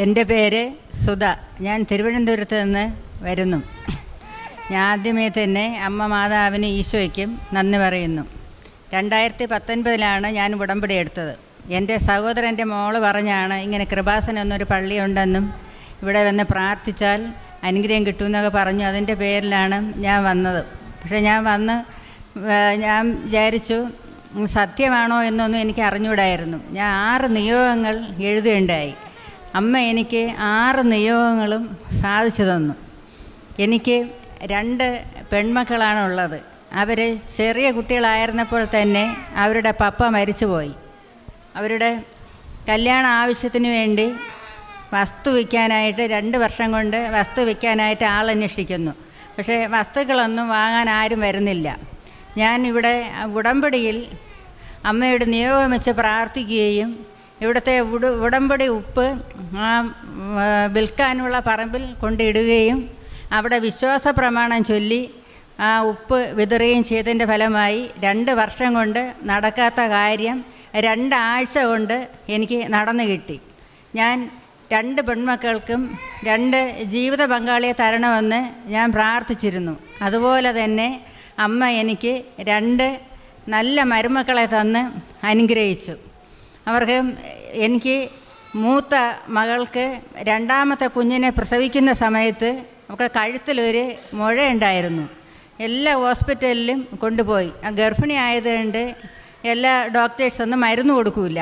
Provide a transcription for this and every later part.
എന്റെ പേര് സുധ. ഞാൻ തിരുവനന്തപുരത്ത് നിന്ന് വരുന്നു. ഞാൻ ആദ്യമേ തന്നെ അമ്മ മാതാവിന് ഈശോയ്ക്കും നന്ദി പറയുന്നു. രണ്ടായിരത്തി പത്തൊൻപതിലാണ് ഞാൻ ഉടമ്പടി എടുത്തത്. എന്റെ സഹോദരന്റെ മോൾ പറഞ്ഞാണ് ഇങ്ങനെ കൃപാസനം എന്നൊരു പള്ളിയുണ്ടെന്നും ഇവിടെ വന്ന് പ്രാർത്ഥിച്ചാൽ അനുഗ്രഹം കിട്ടുമെന്നൊക്കെ പറഞ്ഞു. അതിന്റെ പേരിലാണ് ഞാൻ വന്നത്. പക്ഷേ ഞാൻ വന്ന് ഞാൻ വിചാരിച്ചു സത്യമാണോ എന്നൊന്നും എനിക്ക് അറിഞ്ഞൂടായിരുന്നു ഞാൻ ആറ് നിയോഗങ്ങൾ എഴുതുകയുണ്ടായി. അമ്മ എനിക്ക് ആറ് നിയോഗങ്ങളും സാധിച്ചു തന്നു. എനിക്ക് രണ്ട് പെൺമക്കളാണ് ഉള്ളത് അവർ ചെറിയ കുട്ടികളായിരുന്നപ്പോൾ തന്നെ അവരുടെ പപ്പ മരിച്ചുപോയി. അവരുടെ കല്യാണ ആവശ്യത്തിന് വേണ്ടി വസ്തു വിൽക്കാനായിട്ട് രണ്ട് വർഷം കൊണ്ട് വസ്തു വിൽക്കാനായിട്ട് ആളന്വേഷിക്കുന്നു. പക്ഷേ വസ്തുക്കളൊന്നും വാങ്ങാൻ ആരും വരുന്നില്ല. ഞാൻ ഇവിടെ ഉടമ്പടിയിൽ അമ്മയുടെ നിയോഗം വെച്ച് പ്രാർത്ഥിക്കുകയും ഇവിടുത്തെ ഉട ഉടമ്പടി ഉപ്പ് ആ വിൽക്കാനുള്ള പറമ്പിൽ കൊണ്ടിടുകയും അവിടെ വിശ്വാസ പ്രമാണം ചൊല്ലി ആ ഉപ്പ് വിതറുകയും ചെയ്തതിന്റെ ഫലമായി രണ്ട് വർഷം കൊണ്ട് നടക്കാത്ത കാര്യം രണ്ടാഴ്ച കൊണ്ട് എനിക്ക് നടന്നു കിട്ടി. ഞാൻ രണ്ട് പെൺമക്കൾക്കും രണ്ട് ജീവിത പങ്കാളിയെ തരണമെന്ന് ഞാൻ പ്രാർത്ഥിച്ചിരുന്നു. അതുപോലെ തന്നെ അമ്മ എനിക്ക് രണ്ട് നല്ല മരുമക്കളെ തന്ന് അനുഗ്രഹിച്ചു. അവർക്ക് എനിക്ക് മൂത്ത മകൾക്ക് രണ്ടാമത്തെ കുഞ്ഞിനെ പ്രസവിക്കുന്ന സമയത്ത് അവർക്ക് കഴുത്തിലൊരു മുഴയുണ്ടായിരുന്നു. എല്ലാ ഹോസ്പിറ്റലിലും കൊണ്ടുപോയി. ആ ഗർഭിണി ആയതുകൊണ്ട് എല്ലാ ഡോക്ടേഴ്സൊന്നും മരുന്ന് കൊടുക്കില്ല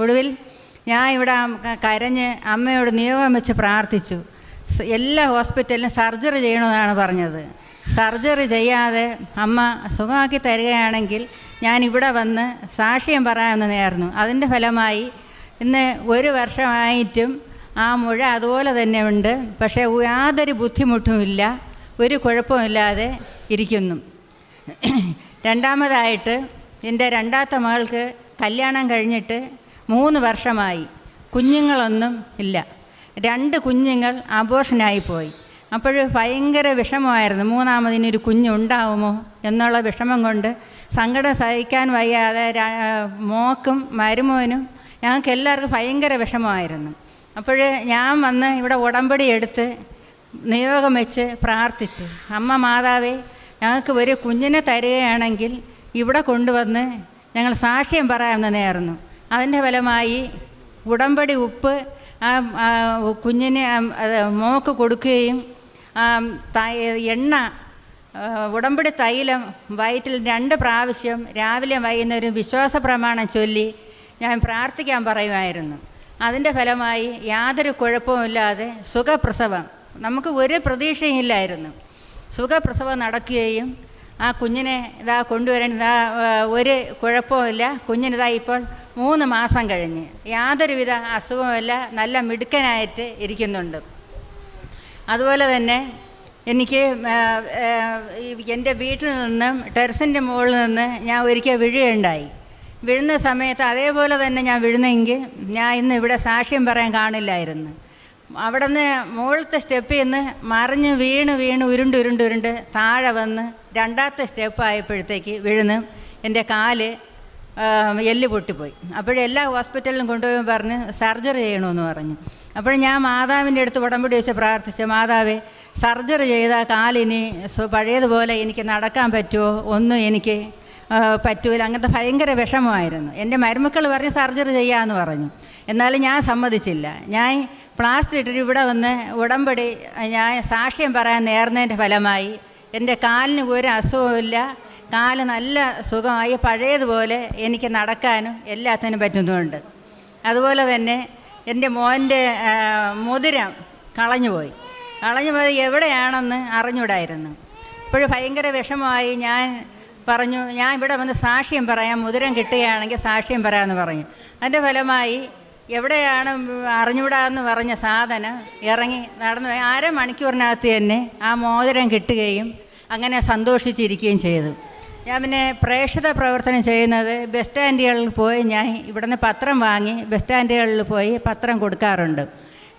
ഒടുവിൽ ഞാൻ ഇവിടെ കരഞ്ഞ് അമ്മയോട് നിയോഗം വെച്ച് പ്രാർത്ഥിച്ചു. എല്ലാ ഹോസ്പിറ്റലിലും സർജറി ചെയ്യണമെന്നാണ് പറഞ്ഞത്. സർജറി ചെയ്യാതെ അമ്മ സുഖമാക്കി തരികയാണെങ്കിൽ ഞാൻ ഇവിടെ വന്ന് സാക്ഷ്യം പറയാമെന്ന് നേർന്നു അതിന്റെ ഫലമായി ഇന്ന് ഒരു വർഷമായിട്ടും ആ മുഴ അതുപോലെ തന്നെ ഉണ്ട്. പക്ഷേ യാതൊരു ബുദ്ധിമുട്ടുമില്ല ഒരു കുഴപ്പമില്ലാതെ ഇരിക്കുന്നു. രണ്ടാമതായിട്ട് എന്റെ രണ്ടാമത്തെ മകൾക്ക് കല്യാണം കഴിഞ്ഞിട്ട് മൂന്ന് വർഷമായി. കുഞ്ഞുങ്ങളൊന്നും ഇല്ല. രണ്ട് കുഞ്ഞുങ്ങൾ അബോഷനായിപ്പോയി അപ്പോൾ ഭയങ്കര വിഷമമായിരുന്നു. മൂന്നാമതിനൊരു കുഞ്ഞുണ്ടാവുമോ എന്നുള്ള വിഷമം കൊണ്ട് സങ്കടം സഹിക്കാൻ വയ്യാതെ മോക്കും മരുമോനും ഞങ്ങൾക്ക് എല്ലാവർക്കും ഭയങ്കര വിഷമമായിരുന്നു. അപ്പോൾ ഞാൻ വന്ന് ഇവിടെ ഉടമ്പടി എടുത്ത് നിയോഗം വെച്ച് പ്രാർത്ഥിച്ചു. അമ്മ മാതാവേ ഞങ്ങൾക്ക് ഒരു കുഞ്ഞിനെ തരികയാണെങ്കിൽ ഇവിടെ കൊണ്ടുവന്ന് ഞങ്ങൾ സാക്ഷ്യം പറയാമെന്ന് നേർന്നു അതിന്റെ ഫലമായി ഉടമ്പടി ഉപ്പ് ആ കുഞ്ഞിനെ മോക്ക് കൊടുക്കുകയും എണ്ണ ഉടമ്പടി തൈലം വയറ്റിൽ രണ്ട് പ്രാവശ്യം രാവിലെ വൈകുന്നേരം വിശ്വാസ പ്രമാണം ചൊല്ലി ഞാൻ പ്രാർത്ഥിക്കാൻ പറയുമായിരുന്നു. അതിന്റെ ഫലമായി യാതൊരു കുഴപ്പവുമില്ലാതെ സുഖപ്രസവം. നമുക്ക് ഒരു പ്രതീക്ഷയും ഇല്ലായിരുന്നു. സുഖപ്രസവം നടക്കുകയും ആ കുഞ്ഞിനെ ഇതാ കൊണ്ടുവരാൻ ഇതാ ഒരു കുഴപ്പമില്ല കുഞ്ഞിനിതാ ഇപ്പോൾ മൂന്ന് മാസം കഴിഞ്ഞ്. യാതൊരുവിധ അസുഖവുമില്ല. നല്ല മിടുക്കനായിട്ട് ഇരിക്കുന്നുണ്ട്. അതുപോലെ തന്നെ എനിക്ക് എന്റെ വീട്ടിൽ നിന്നും ടെറസിന്റെ മുകളിൽ നിന്ന് ഞാൻ ഒരിക്കൽ വീഴുകയുണ്ടായി. വീഴുന്ന സമയത്ത് അതേപോലെ തന്നെ ഞാൻ വീഴുന്നെങ്കിൽ ഞാൻ ഇന്ന് ഇവിടെ സാക്ഷ്യം പറയാൻ കാണില്ലായിരുന്നു. അവിടെ നിന്ന് മുകളിലത്തെ സ്റ്റെപ്പിൽ നിന്ന് മറിഞ്ഞ് വീണ് വീണ് ഉരുണ്ട് ഉരുണ്ട് ഉരുണ്ട് താഴെ വന്ന് രണ്ടാമത്തെ സ്റ്റെപ്പ് ആയപ്പോഴത്തേക്ക് വീഴുന്നു എന്റെ കാൽ എല്ല് പൊട്ടിപ്പോയി. അപ്പോഴെല്ലാ ഹോസ്പിറ്റലിലും കൊണ്ടുപോയി പറഞ്ഞ് സർജറി ചെയ്യണമെന്ന് പറഞ്ഞു. അപ്പോൾ ഞാൻ മാതാവിന്റെ അടുത്ത് ഉടമ്പടി വെച്ച് പ്രാർത്ഥിച്ചു മാതാവേ സർജറി ചെയ്ത കാലിനി പഴയതുപോലെ എനിക്ക് നടക്കാൻ പറ്റുമോ? ഒന്നും എനിക്ക് പറ്റൂല. അങ്ങനത്തെ ഭയങ്കര വിഷമമായിരുന്നു. എന്റെ മരുമക്കൾ പറഞ്ഞ് സർജറി ചെയ്യാമെന്ന് പറഞ്ഞു. എന്നാലും ഞാൻ സമ്മതിച്ചില്ല. ഞാൻ പ്ലാസ്റ്റർ ഇട്ടിട്ട് ഇവിടെ വന്ന് ഉടമ്പടി ഞാൻ സാക്ഷ്യം പറയാൻ നേർന്നതിന്റെ ഫലമായി. എന്റെ കാലിന് ഒരു അസുഖമില്ല കാൽ നല്ല സുഖമായി. പഴയതുപോലെ എനിക്ക് നടക്കാനും എല്ലാത്തിനും പറ്റുന്നുണ്ട്. അതുപോലെ തന്നെ എന്റെ മോന്റെ മുതിരം കളഞ്ഞുപോയി. കളഞ്ഞുപോയി എവിടെയാണെന്ന് അറിഞ്ഞൂടായിരുന്നു. ഇപ്പോൾ ഭയങ്കര വിഷമമായി ഞാൻ പറഞ്ഞു ഞാൻ ഇവിടെ വന്ന് സാക്ഷ്യം പറയാം മുതിരം കിട്ടുകയാണെങ്കിൽ സാക്ഷ്യം പറയാമെന്ന് പറഞ്ഞു. അതിന്റെ ഫലമായി എവിടെയാണ് അറിഞ്ഞൂടാന്ന് പറഞ്ഞ സാധനം ഇറങ്ങി നടന്നു. അരമണിക്കൂറിനകത്ത് തന്നെ ആ മോതിരം കിട്ടുകയും അങ്ങനെ സന്തോഷിച്ചിരിക്കുകയും ചെയ്തു. ഞാൻ പിന്നെ പ്രേക്ഷിത പ്രവർത്തനം ചെയ്യുന്നത് ബസ് സ്റ്റാൻഡുകളിൽ പോയി ഞാൻ ഇവിടുന്ന് പത്രം വാങ്ങി ബസ് സ്റ്റാൻഡുകളിൽ പോയി പത്രം കൊടുക്കാറുണ്ട്.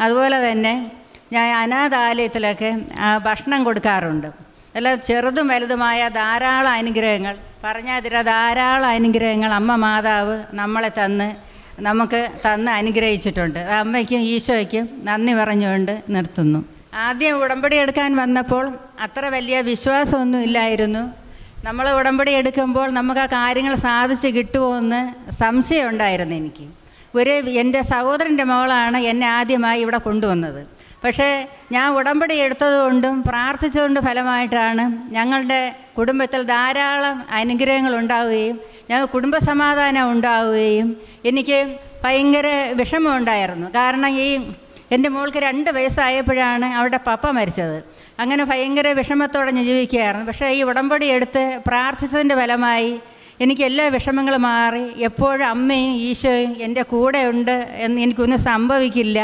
അതുപോലെ തന്നെ ഞാൻ അനാഥാലയത്തിലൊക്കെ ഭക്ഷണം കൊടുക്കാറുണ്ട്. അല്ല ചെറുതും വലുതുമായ ധാരാളം അനുഗ്രഹങ്ങൾ. പറഞ്ഞാതിര ധാരാളം അനുഗ്രഹങ്ങൾ അമ്മ മാതാവ് നമ്മളെ തന്ന് നമുക്ക് തന്ന് അനുഗ്രഹിച്ചിട്ടുണ്ട്. അത് അമ്മയ്ക്കും ഈശോയ്ക്കും നന്ദി പറഞ്ഞുകൊണ്ട് നിർത്തുന്നു. ആദ്യം ഉടമ്പടി എടുക്കാൻ വന്നപ്പോൾ അത്ര വലിയ വിശ്വാസമൊന്നും ഇല്ലായിരുന്നു. നമ്മൾ ഉടമ്പടി എടുക്കുമ്പോൾ നമുക്ക് ആ കാര്യങ്ങൾ സാധിച്ച് കിട്ടുമോ എന്ന് സംശയം ഉണ്ടായിരുന്നു എനിക്ക്. ഒരു എന്റെ സഹോദരന്റെ മകളാണ് എന്നെ ആദ്യമായി ഇവിടെ കൊണ്ടുവന്നത്. പക്ഷേ ഞാൻ ഉടമ്പടി എടുത്തതുകൊണ്ടും പ്രാർത്ഥിച്ചതുകൊണ്ട് ഫലമായിട്ടാണ് ഞങ്ങളുടെ കുടുംബത്തിൽ ധാരാളം അനുഗ്രഹങ്ങൾ ഉണ്ടാവുകയും ഞങ്ങൾ കുടുംബസമാധാനം ഉണ്ടാവുകയും എനിക്ക് ഭയങ്കര വിഷമമുണ്ടായിരുന്നു കാരണം ഈ എന്റെ മോൾക്ക് രണ്ട് വയസ്സായപ്പോഴാണ് അവരുടെ പപ്പ മരിച്ചത്. അങ്ങനെ ഭയങ്കര വിഷമത്തോടെ ഞാൻ ജീവിക്കുകയായിരുന്നു. പക്ഷേ ഈ ഉടമ്പടി എടുത്ത് പ്രാർത്ഥിച്ചതിന്റെ ഫലമായി എനിക്ക് എല്ലാ വിഷമങ്ങളും മാറി. എപ്പോഴും അമ്മയും ഈശോയും എന്റെ കൂടെ ഉണ്ട് എന്ന് എനിക്കൊന്നും സംഭവിക്കില്ല.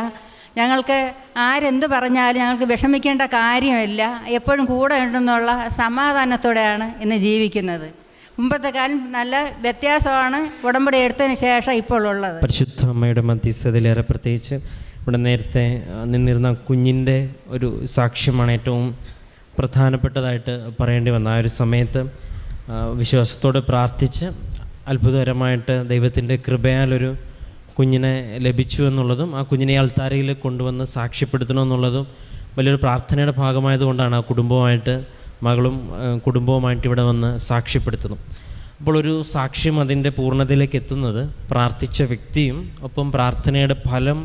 ഞങ്ങൾക്ക് ആരെന്ത് പറഞ്ഞാലും ഞങ്ങൾക്ക് വിഷമിക്കേണ്ട കാര്യമില്ല. എപ്പോഴും കൂടെ ഉണ്ടെന്നുള്ള സമാധാനത്തോടെയാണ് ഇന്ന് ജീവിക്കുന്നത്. മുമ്പത്തെ കാലം നല്ല വ്യത്യാസമാണ് ഉടമ്പടി എടുത്തതിന് ശേഷം ഇപ്പോൾ ഉള്ളത്. പരിശുദ്ധ അമ്മയുടെ മധ്യസ്ഥതയിലേറെ പ്രത്യേകിച്ച് ഇവിടെ നേരത്തെ നിന്നിരുന്ന കുഞ്ഞിന്റെ ഒരു സാക്ഷ്യമാണ് ഏറ്റവും പ്രധാനപ്പെട്ടതായിട്ട് പറയേണ്ടി വന്ന ആ ഒരു സമയത്ത് വിശ്വാസത്തോടെ പ്രാർത്ഥിച്ച് അത്ഭുതകരമായിട്ട് ദൈവത്തിന്റെ കൃപയാലൊരു കുഞ്ഞിനെ ലഭിച്ചു എന്നുള്ളതും ആ കുഞ്ഞിനെ അൾത്താരയിൽ കൊണ്ടുവന്ന് സാക്ഷ്യപ്പെടുത്തണമെന്നുള്ളതും വലിയൊരു പ്രാർത്ഥനയുടെ ഭാഗമായതുകൊണ്ടാണ് ആ കുടുംബവുമായിട്ട് മകളും കുടുംബവുമായിട്ട് ഇവിടെ വന്ന് സാക്ഷ്യപ്പെടുത്തുന്നു അപ്പോൾ ഒരു സാക്ഷ്യം അതിന്റെ പൂർണതയിലേക്ക് എത്തുന്നത് പ്രാർത്ഥിച്ച വ്യക്തിയും ഒപ്പം പ്രാർത്ഥനയുടെ ഫലം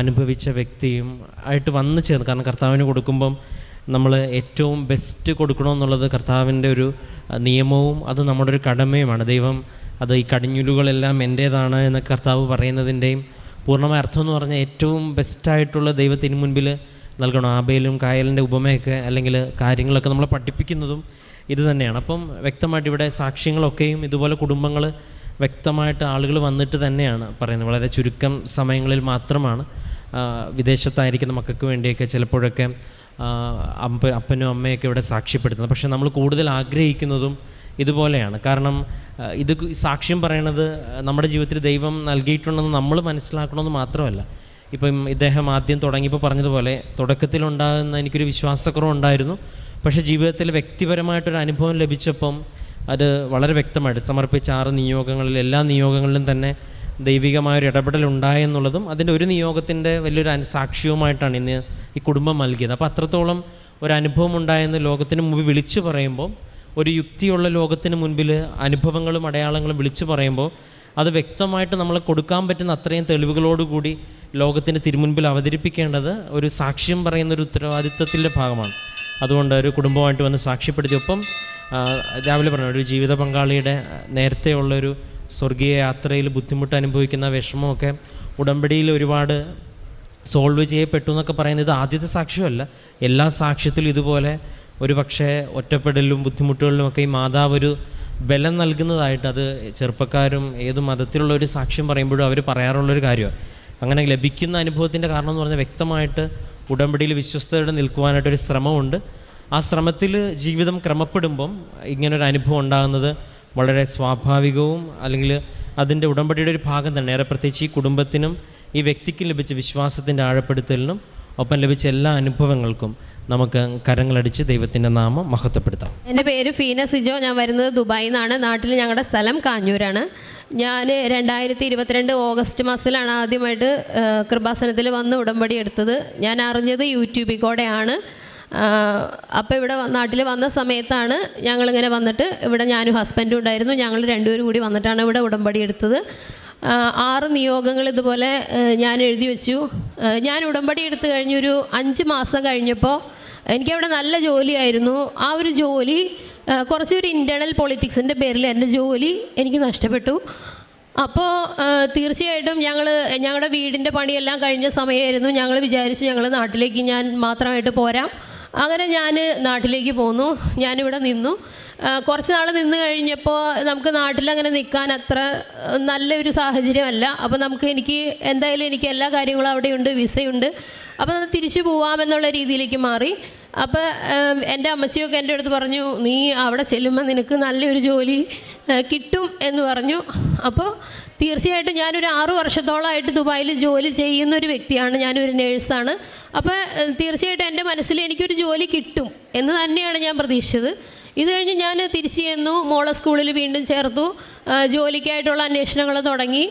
അനുഭവിച്ച വ്യക്തിയും ആയിട്ട് വന്നു ചേർന്ന്. കാരണം കർത്താവിന് കൊടുക്കുമ്പം നമ്മൾ ഏറ്റവും ബെസ്റ്റ് കൊടുക്കണമെന്നുള്ളത് കർത്താവിന്റെ ഒരു നിയമവും അത് നമ്മുടെ ഒരു കടമയുമാണ്. ദൈവം അത് ഈ കടിഞ്ഞുലുകളെല്ലാം എന്റേതാണ് എന്ന് കർത്താവ് പറയുന്നതിന്റെയും പൂർണമായ അർത്ഥം എന്ന് പറഞ്ഞാൽ ഏറ്റവും ബെസ്റ്റായിട്ടുള്ള ദൈവത്തിന് മുൻപിൽ നൽകണം. ആബേലും കായലിന്റെ ഉപമയൊക്കെ അല്ലെങ്കിൽ കാര്യങ്ങളൊക്കെ നമ്മളെ പഠിപ്പിക്കുന്നതും ഇത് തന്നെയാണ്. അപ്പം വ്യക്തമായിട്ട് ഇവിടെ സാക്ഷ്യങ്ങളൊക്കെയും ഇതുപോലെ കുടുംബങ്ങൾ വ്യക്തമായിട്ട് ആളുകൾ വന്നിട്ട് തന്നെയാണ് പറയുന്നത്. വളരെ ചുരുക്കം സമയങ്ങളിൽ മാത്രമാണ് വിദേശത്തായിരിക്കുന്ന മക്കൾക്ക് വേണ്ടിയൊക്കെ ചിലപ്പോഴൊക്കെ അപ്പ അപ്പനും അമ്മയൊക്കെ ഇവിടെ സാക്ഷ്യപ്പെടുത്തുന്നത്. പക്ഷേ നമ്മൾ കൂടുതൽ ആഗ്രഹിക്കുന്നതും ഇതുപോലെയാണ്. കാരണം ഇത് സാക്ഷ്യം പറയണത് നമ്മുടെ ജീവിതത്തിൽ ദൈവം നൽകിയിട്ടുണ്ടെന്ന് നമ്മൾ മനസ്സിലാക്കണമെന്ന് മാത്രമല്ല. ഇപ്പം ഇദ്ദേഹം ആദ്യം തുടങ്ങിയപ്പോൾ പറഞ്ഞതുപോലെ തുടക്കത്തിലുണ്ടാകുന്ന എനിക്കൊരു വിശ്വാസക്കുറവുണ്ടായിരുന്നു. പക്ഷേ ജീവിതത്തിൽ വ്യക്തിപരമായിട്ടൊരു അനുഭവം ലഭിച്ചപ്പം അത് വളരെ വ്യക്തമായിട്ട് സമർപ്പിച്ച ആറ് നിയോഗങ്ങളിൽ എല്ലാ നിയോഗങ്ങളിലും തന്നെ ദൈവികമായൊരു ഇടപെടൽ ഉണ്ടായെന്നുള്ളതും അതിന്റെ ഒരു നിയോഗത്തിന്റെ വലിയൊരു സാക്ഷ്യവുമായിട്ടാണ് ഇന്ന് ഈ കുടുംബം നൽകിയത്. അപ്പോൾ അത്രത്തോളം ഒരു അനുഭവം ഉണ്ടായെന്ന് ലോകത്തിന് മുമ്പ് വിളിച്ചു പറയുമ്പോൾ ഒരു യുക്തിയുള്ള ലോകത്തിന് മുൻപിൽ അനുഭവങ്ങളും അടയാളങ്ങളും വിളിച്ചു പറയുമ്പോൾ അത് വ്യക്തമായിട്ട് നമ്മൾ കൊടുക്കാൻ പറ്റുന്ന അത്രയും തെളിവുകളോടുകൂടി ലോകത്തിന് തിരുമുൻപിൽ അവതരിപ്പിക്കേണ്ടത് ഒരു സാക്ഷ്യം പറയുന്ന ഒരു ഉത്തരവാദിത്വത്തിന്റെ ഭാഗമാണ്. അതുകൊണ്ട് ഒരു കുടുംബമായിട്ട് വന്ന് സാക്ഷ്യപ്പെടുത്തിയൊപ്പം രാവിലെ പറഞ്ഞു ഒരു ജീവിത പങ്കാളിയുടെ നേരത്തെയുള്ളൊരു സ്വർഗീയ യാത്രയിൽ ബുദ്ധിമുട്ട് അനുഭവിക്കുന്ന വിഷമമൊക്കെ ഉടമ്പടിയിൽ ഒരുപാട് സോൾവ് ചെയ്യപ്പെട്ടു എന്നൊക്കെ പറയുന്നത് ആദ്യത്തെ സാക്ഷ്യമല്ല. എല്ലാ സാക്ഷ്യത്തിലും ഇതുപോലെ ഒരു പക്ഷേ ഒറ്റപ്പെടലും ബുദ്ധിമുട്ടുകളിലും ഒക്കെ ഈ മാതാവ് ഒരു ബലം നൽകുന്നതായിട്ട് അത് ചെറുപ്പക്കാരും ഏത് മതത്തിലുള്ള ഒരു സാക്ഷ്യം പറയുമ്പോഴും അവർ പറയാറുള്ളൊരു കാര്യമാണ്. അങ്ങനെ ലഭിക്കുന്ന അനുഭവത്തിന്റെ കാരണം എന്ന് പറഞ്ഞാൽ വ്യക്തമായിട്ട് ഉടമ്പടിയിൽ വിശ്വസ്തയോടെ നിൽക്കുവാനായിട്ടൊരു ശ്രമമുണ്ട്. ആ ശ്രമത്തിൽ ജീവിതം ക്രമപ്പെടുമ്പം ഇങ്ങനൊരു അനുഭവം ഉണ്ടാകുന്നത് വളരെ സ്വാഭാവികവും അല്ലെങ്കിൽ അതിന്റെ ഉടമ്പടിയുടെ ഒരു ഭാഗം തന്നെ. ഏറെ പ്രത്യേകിച്ച് ഈ കുടുംബത്തിനും ഈ വ്യക്തിക്കും ലഭിച്ച വിശ്വാസത്തിന്റെ ആഴപ്പെടുത്തലിനും ഒപ്പം ലഭിച്ച എല്ലാ അനുഭവങ്ങൾക്കും. നമുക്ക് കരങ്ങളടിച്ച് ദൈവത്തിന്റെ നാമം മഹത്വപ്പെടുത്താം. എന്റെ പേര് ഫീന സിജോ. ഞാൻ വരുന്നത് ദുബായിൽ നിന്നാണ്. നാട്ടിൽ ഞങ്ങളുടെ സ്ഥലം കാഞ്ഞൂരാണ്. ഞാൻ രണ്ടായിരത്തി ഇരുപത്തിരണ്ട് ഓഗസ്റ്റ് മാസത്തിലാണ് ആദ്യമായിട്ട് കൃപാസനത്തിൽ വന്ന് ഉടമ്പടി എടുത്തത്. ഞാൻ അറിഞ്ഞത് യൂട്യൂബിൽ കൂടെയാണ് അപ്പോൾ ഇവിടെ നാട്ടിൽ വന്ന സമയത്താണ് ഞങ്ങളിങ്ങനെ വന്നിട്ട് ഇവിടെ ഞാനും ഹസ്ബൻഡും ഉണ്ടായിരുന്നു. ഞങ്ങൾ രണ്ടുപേരും കൂടി വന്നിട്ടാണ് ഇവിടെ ഉടമ്പടി എടുത്തത്. ആറ് നിയോഗങ്ങൾ ഇതുപോലെ ഞാൻ എഴുതി വെച്ചു. ഞാൻ ഉടമ്പടി എടുത്തു കഴിഞ്ഞൊരു അഞ്ച് മാസം കഴിഞ്ഞപ്പോൾ എനിക്കവിടെ നല്ല ജോലിയായിരുന്നു. ആ ഒരു ജോലി കുറച്ചൊരു ഇന്റേർണൽ പൊളിറ്റിക്സിന്റെ പേരിൽ എന്റെ ജോലി എനിക്ക് നഷ്ടപ്പെട്ടു. അപ്പോൾ തീർച്ചയായിട്ടും ഞങ്ങൾ ഞങ്ങളുടെ വീടിന്റെ പണിയെല്ലാം കഴിഞ്ഞ സമയമായിരുന്നു ഞങ്ങൾ വിചാരിച്ചു ഞങ്ങൾ നാട്ടിലേക്ക് ഞാൻ മാത്രമായിട്ട് പോരാം. അങ്ങനെ ഞാൻ നാട്ടിലേക്ക് പോന്നു. ഞാനിവിടെ നിന്നു. കുറച്ച് നാൾ നിന്ന് കഴിഞ്ഞപ്പോൾ നമുക്ക് നാട്ടിൽ അങ്ങനെ നിൽക്കാൻ അത്ര നല്ലൊരു സാഹചര്യമല്ല. അപ്പോൾ നമുക്ക് എനിക്ക് എന്തായാലും എനിക്ക് എല്ലാ കാര്യങ്ങളും അവിടെയുണ്ട് വിസയുണ്ട്. അപ്പോൾ തിരിച്ചു പോവാമെന്നുള്ള രീതിയിലേക്ക് മാറി. അപ്പോൾ എന്റെ അമ്മച്ചിയൊക്കെ എന്റെ അടുത്ത് പറഞ്ഞു നീ അവിടെ ചെല്ലുമ്പോൾ നിനക്ക് നല്ലൊരു ജോലി കിട്ടും എന്ന് പറഞ്ഞു. അപ്പോൾ തീർച്ചയായിട്ടും ഞാനൊരു ആറ് വർഷത്തോളമായിട്ട് ദുബായിൽ ജോലി ചെയ്യുന്ന ഒരു വ്യക്തിയാണ്. ഞാനൊരു നേഴ്സാണ്. അപ്പോൾ തീർച്ചയായിട്ടും എന്റെ മനസ്സിൽ എനിക്കൊരു ജോലി കിട്ടും എന്ന് തന്നെയാണ് ഞാൻ പ്രതീക്ഷിച്ചത്. ഇത് കഴിഞ്ഞ് ഞാൻ തിരിച്ചു ചെന്നു മോളെ സ്കൂളിൽ വീണ്ടും ചേർത്തു. ജോലിക്കായിട്ടുള്ള അന്വേഷണങ്ങൾ തുടങ്ങി.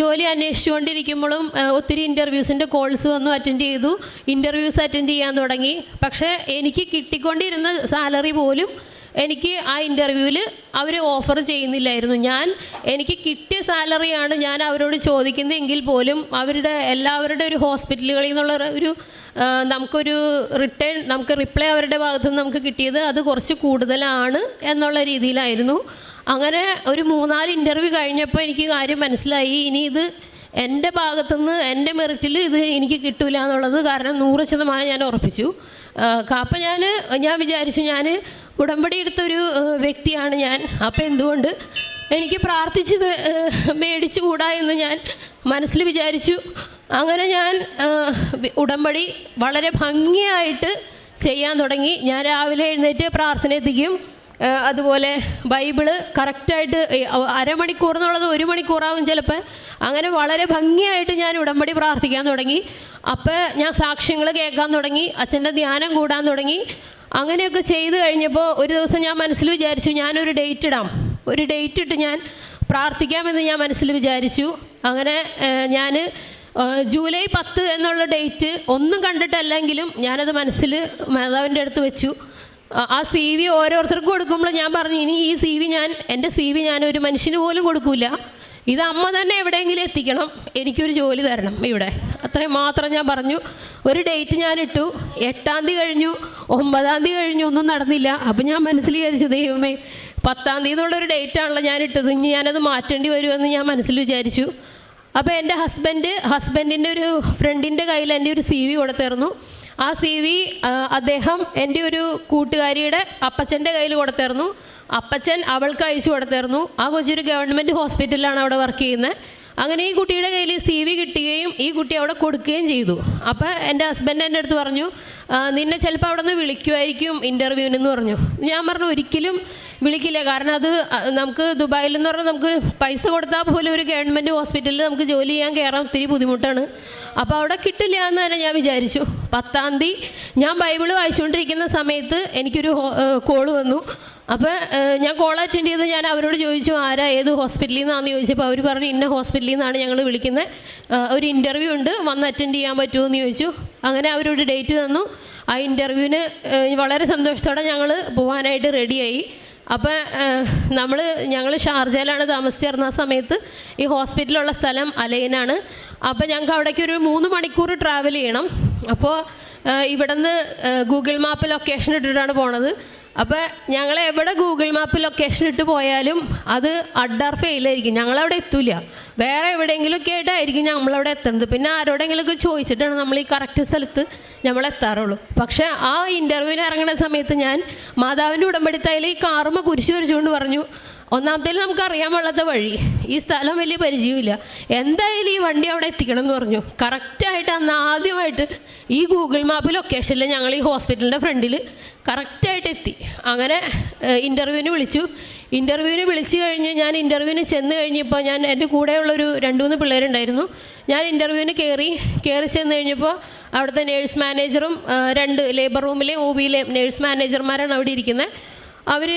ജോലി അന്വേഷിച്ചുകൊണ്ടിരിക്കുമ്പോഴും ഒത്തിരി ഇന്റർവ്യൂസിന്റെ കോൾസ് വന്നു അറ്റൻഡ് ചെയ്തു. ഇന്റർവ്യൂസ് അറ്റൻഡ് ചെയ്യാൻ തുടങ്ങി. പക്ഷേ എനിക്ക് കിട്ടിക്കൊണ്ടിരുന്ന സാലറി പോലും എനിക്ക് ആ ഇന്റർവ്യൂവിൽ അവർ ഓഫർ ചെയ്യുന്നില്ലായിരുന്നു. ഞാൻ എനിക്ക് കിട്ടിയ സാലറിയാണ് ഞാൻ അവരോട് ചോദിക്കുന്നതെങ്കിൽ പോലും അവരുടെ എല്ലാവരുടെ ഒരു ഹോസ്പിറ്റലുകളിൽ നിന്നുള്ള ഒരു നമുക്കൊരു റിട്ടേൺ നമുക്ക് റിപ്ലൈ അവരുടെ ഭാഗത്തു നിന്ന് നമുക്ക് കിട്ടിയത് അത് കുറച്ച് കൂടുതലാണ് എന്നുള്ള രീതിയിലായിരുന്നു. അങ്ങനെ ഒരു മൂന്നാൽ ഇന്റർവ്യൂ കഴിഞ്ഞപ്പോൾ എനിക്ക് കാര്യം മനസ്സിലായി. ഇനി ഇത് എന്റെ ഭാഗത്തുനിന്ന് എന്റെ മെറിറ്റിൽ ഇത് എനിക്ക് കിട്ടില്ല എന്നുള്ളത് കാരണം നൂറ് ശതമാനം ഞാൻ ഉറപ്പിച്ചു. അപ്പം ഞാൻ ഞാൻ വിചാരിച്ചു ഞാൻ ഉടമ്പടി എടുത്തൊരു വ്യക്തിയാണ് ഞാൻ. അപ്പം എന്തുകൊണ്ട് എനിക്ക് പ്രാർത്ഥിച്ചത് മേടിച്ചുകൂടാ എന്ന് ഞാൻ മനസ്സിൽ വിചാരിച്ചു. അങ്ങനെ ഞാൻ ഉടമ്പടി വളരെ ഭംഗിയായിട്ട് ചെയ്യാൻ തുടങ്ങി. ഞാൻ രാവിലെ എഴുന്നേറ്റ് പ്രാർത്ഥന എത്തിക്കും. ആ, അതുപോലെ ബൈബിൾ കറക്റ്റായിട്ട് അരമണിക്കൂർ എന്നുള്ളത് ഒരു മണിക്കൂറാവും ചിലപ്പോൾ അങ്ങനെ വളരെ ഭംഗിയായിട്ട് ഞാൻ ഉടമ്പടി പ്രാർത്ഥിക്കാൻ തുടങ്ങി. അപ്പോൾ ഞാൻ സാക്ഷ്യങ്ങൾ കേൾക്കാൻ തുടങ്ങി. അച്ഛന്റെ ധ്യാനം കൂടാൻ തുടങ്ങി. അങ്ങനെയൊക്കെ ചെയ്ത് കഴിഞ്ഞപ്പോൾ ഒരു ദിവസം ഞാൻ മനസ്സിൽ വിചാരിച്ചു ഞാനൊരു ഡേറ്റ് ഇടാം. ഒരു ഡേറ്റ് ഇട്ട് ഞാൻ പ്രാർത്ഥിക്കാമെന്ന് ഞാൻ മനസ്സിൽ വിചാരിച്ചു. അങ്ങനെ ഞാൻ ജൂലൈ പത്ത് എന്നുള്ള ഡേറ്റ് ഒന്നും കണ്ടിട്ടല്ലെങ്കിലും ഞാനത് മനസ്സിൽ മാതാവിന്റെ അടുത്ത് വെച്ചു. ആ- സി വി ഓരോരുത്തർക്കും കൊടുക്കുമ്പോൾ ഞാൻ പറഞ്ഞു ഇനി ഈ സി വി ഞാൻ എന്റെ സി വി ഞാൻ ഒരു മനുഷ്യന് പോലും കൊടുക്കൂല. ഇത് അമ്മ തന്നെ എവിടെയെങ്കിലും എത്തിക്കണം. എനിക്കൊരു ജോലി തരണം ഇവിടെ. അത്രയും മാത്രം ഞാൻ പറഞ്ഞു. ഒരു ഡേറ്റ് ഞാൻ ഇട്ടു എട്ടാം തീയതി കഴിഞ്ഞു. ഒമ്പതാം തീയതി കഴിഞ്ഞു. ഒന്നും നടന്നില്ല. അപ്പം ഞാൻ മനസ്സിൽ വിചാരിച്ചു ദൈവമേ പത്താം തീയതി ഡേറ്റ് ആണല്ലോ ഞാൻ ഇട്ടത് ഇനി ഞാനത് മാറ്റേണ്ടി വരുമെന്ന് ഞാൻ മനസ്സിൽ വിചാരിച്ചു. അപ്പോൾ എന്റെ ഹസ്ബൻഡ് ഹസ്ബൻഡിന്റെ ഒരു ഫ്രണ്ടിന്റെ കയ്യിൽ എന്റെ ഒരു സി വി കൊടുത്തിരുന്നു ആ സി വി അദ്ദേഹം എന്റെ ഒരു കൂട്ടുകാരിയുടെ അപ്പച്ചന്റെ കയ്യിൽ കൊടുത്തിരുന്നു. അപ്പച്ചൻ അവൾക്ക് അയച്ചു കൊടുത്തിരുന്നു. ആ കൊച്ചൊരു ഗവൺമെന്റ് ഹോസ്പിറ്റലിലാണ് അവിടെ വർക്ക് ചെയ്യുന്നത്. അങ്ങനെ ഈ കുട്ടിയുടെ കയ്യിൽ സി വി കിട്ടുകയും ഈ കുട്ടി അവിടെ കൊടുക്കുകയും ചെയ്തു. അപ്പോൾ എന്റെ ഹസ്ബൻഡ് എന്റെ അടുത്ത് പറഞ്ഞു നിന്നെ ചിലപ്പോൾ അവിടെ നിന്ന് വിളിക്കുമായിരിക്കും ഇന്റർവ്യൂവിനെന്ന് പറഞ്ഞു. ഞാൻ പറഞ്ഞു ഒരിക്കലും വിളിക്കില്ല. കാരണം അത് നമുക്ക് ദുബായിൽ എന്ന് പറഞ്ഞാൽ നമുക്ക് പൈസ കൊടുത്താൽ പോലും ഒരു ഗവൺമെന്റ് ഹോസ്പിറ്റലിൽ നമുക്ക് ജോലി ചെയ്യാൻ കയറാൻ ഒത്തിരി ബുദ്ധിമുട്ടാണ്. അപ്പോൾ അവിടെ കിട്ടില്ല എന്ന് തന്നെ ഞാൻ വിചാരിച്ചു. പത്താം തീയതി ഞാൻ ബൈബിൾ വായിച്ചുകൊണ്ടിരിക്കുന്ന സമയത്ത് എനിക്കൊരു കോൾ വന്നു. അപ്പോൾ ഞാൻ കോൾ അറ്റൻഡ് ചെയ്ത് ഞാൻ അവരോട് ചോദിച്ചു ആരാ? ഏത് ഹോസ്പിറ്റലിൽ നിന്നാണെന്ന് ചോദിച്ചപ്പോൾ അവർ പറഞ്ഞു ഇന്ന ഹോസ്പിറ്റലിൽ നിന്നാണ് ഞങ്ങൾ വിളിക്കുന്നത് ഒരു ഇന്റർവ്യൂ ഉണ്ട് വന്ന് അറ്റൻഡ് ചെയ്യാൻ പറ്റുമോ എന്ന് ചോദിച്ചു. അങ്ങനെ അവരോട് ഡേറ്റ് തന്നു. ആ ഇന്റർവ്യൂവിന് വളരെ സന്തോഷത്തോടെ ഞങ്ങൾ പോകാനായിട്ട് റെഡിയായി. അപ്പോൾ നമ്മൾ ഞങ്ങൾ ഷാർജയിലാണ് താമസിച്ചിരുന്ന ആ സമയത്ത് ഈ ഹോസ്പിറ്റലുള്ള സ്ഥലം അലൈനാണ്. അപ്പോൾ ഞങ്ങൾക്ക് അവിടേക്ക് ഒരു മൂന്ന് മണിക്കൂർ ട്രാവൽ ചെയ്യണം. അപ്പോൾ ഇവിടുന്ന് ഗൂഗിൾ മാപ്പ് ലൊക്കേഷൻ ഇട്ടിട്ടാണ് പോണത്. അപ്പോൾ ഞങ്ങൾ എവിടെ ഗൂഗിൾ മാപ്പ് ലൊക്കേഷൻ ഇട്ട് പോയാലും അത് അഡർ ഫെയിലായിരിക്കും ഞങ്ങളവിടെ എത്തൂല. വേറെ എവിടെയെങ്കിലുമൊക്കെ ആയിട്ടായിരിക്കും നമ്മളവിടെ എത്തുന്നത്. പിന്നെ ആരോടെങ്കിലുമൊക്കെ ചോദിച്ചിട്ടാണ് നമ്മൾ ഈ കറക്റ്റ് സ്ഥലത്ത് നമ്മൾ എത്താറുള്ളൂ. പക്ഷേ ആ ഇന്റർവ്യൂവിന് ഇറങ്ങുന്ന സമയത്ത് ഞാൻ മാതാവിന്റെ ഉടമ്പടിത്തയിൽ ഈ കാറുമ്മ കുരിശ് വരച്ചുകൊണ്ട് പറഞ്ഞു ഒന്നാമത്തേൽ നമുക്ക് അറിയാൻ പാടില്ലാത്ത വഴി. ഈ സ്ഥലം വലിയ പരിചയമില്ല എന്തായാലും ഈ വണ്ടി അവിടെ എത്തിക്കണം എന്ന് പറഞ്ഞു. കറക്റ്റായിട്ട് അന്ന് ആദ്യമായിട്ട് ഈ ഗൂഗിൾ മാപ്പ് ലൊക്കേഷനിൽ ഞങ്ങൾ ഈ ഹോസ്പിറ്റലിന്റെ ഫ്രണ്ടിൽ കറക്റ്റായിട്ട് എത്തി. അങ്ങനെ ഇന്റർവ്യൂവിന് വിളിച്ചു. ഇന്റർവ്യൂവിന് വിളിച്ചു കഴിഞ്ഞ് ഞാൻ ഇന്റർവ്യൂവിന് ചെന്ന് കഴിഞ്ഞപ്പോൾ ഞാൻ എന്റെ കൂടെയുള്ളൊരു രണ്ട് മൂന്ന് പിള്ളേരുണ്ടായിരുന്നു. ഞാൻ ഇന്റർവ്യൂവിന് കയറി കയറി ചെന്ന് കഴിഞ്ഞപ്പോൾ അവിടുത്തെ നേഴ്സ് മാനേജറും രണ്ട് ലേബർ റൂമിലെ ഒ ബിയിലെ നേഴ്സ് മാനേജർമാരാണ് അവിടെ ഇരിക്കുന്നത്. അവർ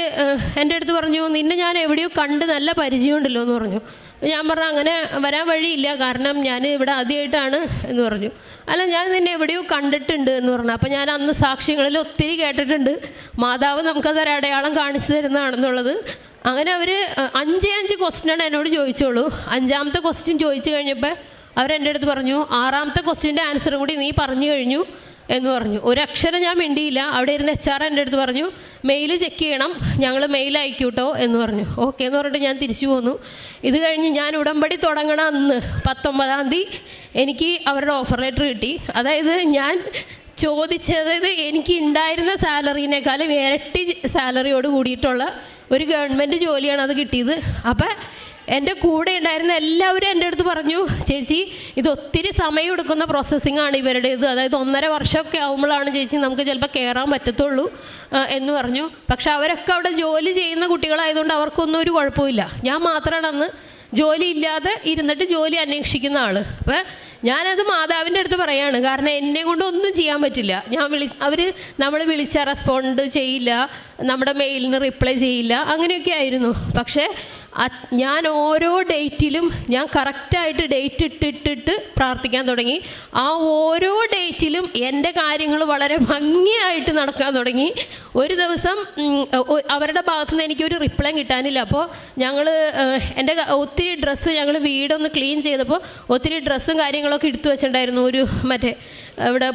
എന്റെ അടുത്ത് പറഞ്ഞു നിന്നെ ഞാൻ എവിടെയോ കണ്ട് നല്ല പരിചയമുണ്ടല്ലോ എന്ന് പറഞ്ഞു. ഞാൻ പറഞ്ഞു അങ്ങനെ വരാൻ വഴിയില്ല. കാരണം ഞാൻ ഇവിടെ ആദ്യമായിട്ടാണ് എന്ന് പറഞ്ഞു. അല്ല ഞാൻ നിന്നെ എവിടെയോ കണ്ടിട്ടുണ്ട് എന്ന് പറഞ്ഞു. അപ്പോൾ ഞാൻ അന്ന് സാക്ഷ്യങ്ങളിൽ ഒത്തിരി കേട്ടിട്ടുണ്ട്. മാതാവ് നമുക്കതൊരു അടയാളം കാണിച്ചു തരുന്നതാണെന്നുള്ളത്. അങ്ങനെ അവർ അഞ്ച് അഞ്ച് ക്വസ്റ്റ്യനാണ് എന്നോട് ചോദിച്ചോളൂ അഞ്ചാമത്തെ ക്വസ്റ്റ്യൻ ചോദിച്ചു കഴിഞ്ഞപ്പോൾ അവരെന്റെ അടുത്ത് പറഞ്ഞു ആറാമത്തെ ക്വസ്റ്റ്യന്റെ ആൻസറും കൂടി നീ പറഞ്ഞു കഴിഞ്ഞു. എന്ന് പറഞ്ഞു. ഒരക്ഷരം ഞാൻ മിണ്ടിയില്ല. അവിടെ ഇരുന്ന് എച്ച് ആർ എന്റെ അടുത്ത് പറഞ്ഞു മെയിൽ ചെക്ക് ചെയ്യണം. ഞങ്ങൾ മെയിൽ അയക്കൂട്ടോ എന്ന് പറഞ്ഞു. ഓക്കെ എന്ന് പറഞ്ഞിട്ട് ഞാൻ തിരിച്ചു പോന്നു. ഇത് കഴിഞ്ഞ് ഞാൻ ഉടമ്പടി തുടങ്ങണ അന്ന്. പത്തൊമ്പതാം തീയതി എനിക്ക് അവരുടെ ഓഫർ ലെറ്റർ കിട്ടി. അതായത് ഞാൻ ചോദിച്ചത് എനിക്ക് ഉണ്ടായിരുന്ന സാലറിനേക്കാളും ഇരട്ടി സാലറിയോട് കൂടിയിട്ടുള്ള ഒരു ഗവൺമെന്റ് ജോലിയാണ് അത് കിട്ടിയത്. അപ്പം എന്റെ കൂടെ ഉണ്ടായിരുന്ന എല്ലാവരും എന്റെ അടുത്ത് പറഞ്ഞു ചേച്ചി ഇത് ഒത്തിരി സമയം എടുക്കുന്ന പ്രോസസ്സിംഗ് ആണ് ഇവരുടെ ഇത് അതായത് ഒന്നര വർഷമൊക്കെ ആകുമ്പോഴാണ് ചേച്ചി നമുക്ക് ചിലപ്പോൾ കയറാൻ പറ്റത്തുള്ളൂ എന്ന് പറഞ്ഞു. പക്ഷെ അവരൊക്കെ അവിടെ ജോലി ചെയ്യുന്ന കുട്ടികളായതുകൊണ്ട് അവർക്കൊന്നും ഒരു കുഴപ്പമില്ല. ഞാൻ മാത്രമാണ് അന്ന് ജോലി ഇല്ലാതെ ഇരുന്നിട്ട് ജോലി അന്വേഷിക്കുന്ന ആൾ അപ്പോൾ ഞാനത് മാതാവിന്റെ അടുത്ത് പറയാണ്. കാരണം എന്നെ കൊണ്ട് ഒന്നും ചെയ്യാൻ പറ്റില്ല. ഞാൻ വിളി അവർ നമ്മൾ വിളിച്ച റെസ്പോണ്ട് ചെയ്യില്ല. നമ്മുടെ മെയിലിന് റിപ്ലൈ ചെയ്യില്ല. അങ്ങനെയൊക്കെ ആയിരുന്നു. പക്ഷേ ഞാൻ ഓരോ ഡേറ്റിലും ഞാൻ കറക്റ്റായിട്ട് ഡേറ്റ് ഇട്ടിട്ടിട്ട് പ്രാർത്ഥിക്കാൻ തുടങ്ങി. ആ ഓരോ ഡേറ്റിലും എന്റെ കാര്യങ്ങൾ വളരെ ഭംഗിയായിട്ട് നടക്കാൻ തുടങ്ങി. ഒരു ദിവസം അവരുടെ ഭാഗത്തു നിന്ന് എനിക്കൊരു റിപ്ലൈ കിട്ടാനില്ല. അപ്പോൾ ഞങ്ങൾ എന്റെ ഒത്തിരി ഡ്രസ്സ് ഞങ്ങൾ വീടൊന്ന് ക്ലീൻ ചെയ്തപ്പോൾ ഒത്തിരി ഡ്രസ്സും കാര്യങ്ങളൊക്കെ എടുത്തു വെച്ചിട്ടുണ്ടായിരുന്നു. ഒരു മറ്റേ ഇവിടെ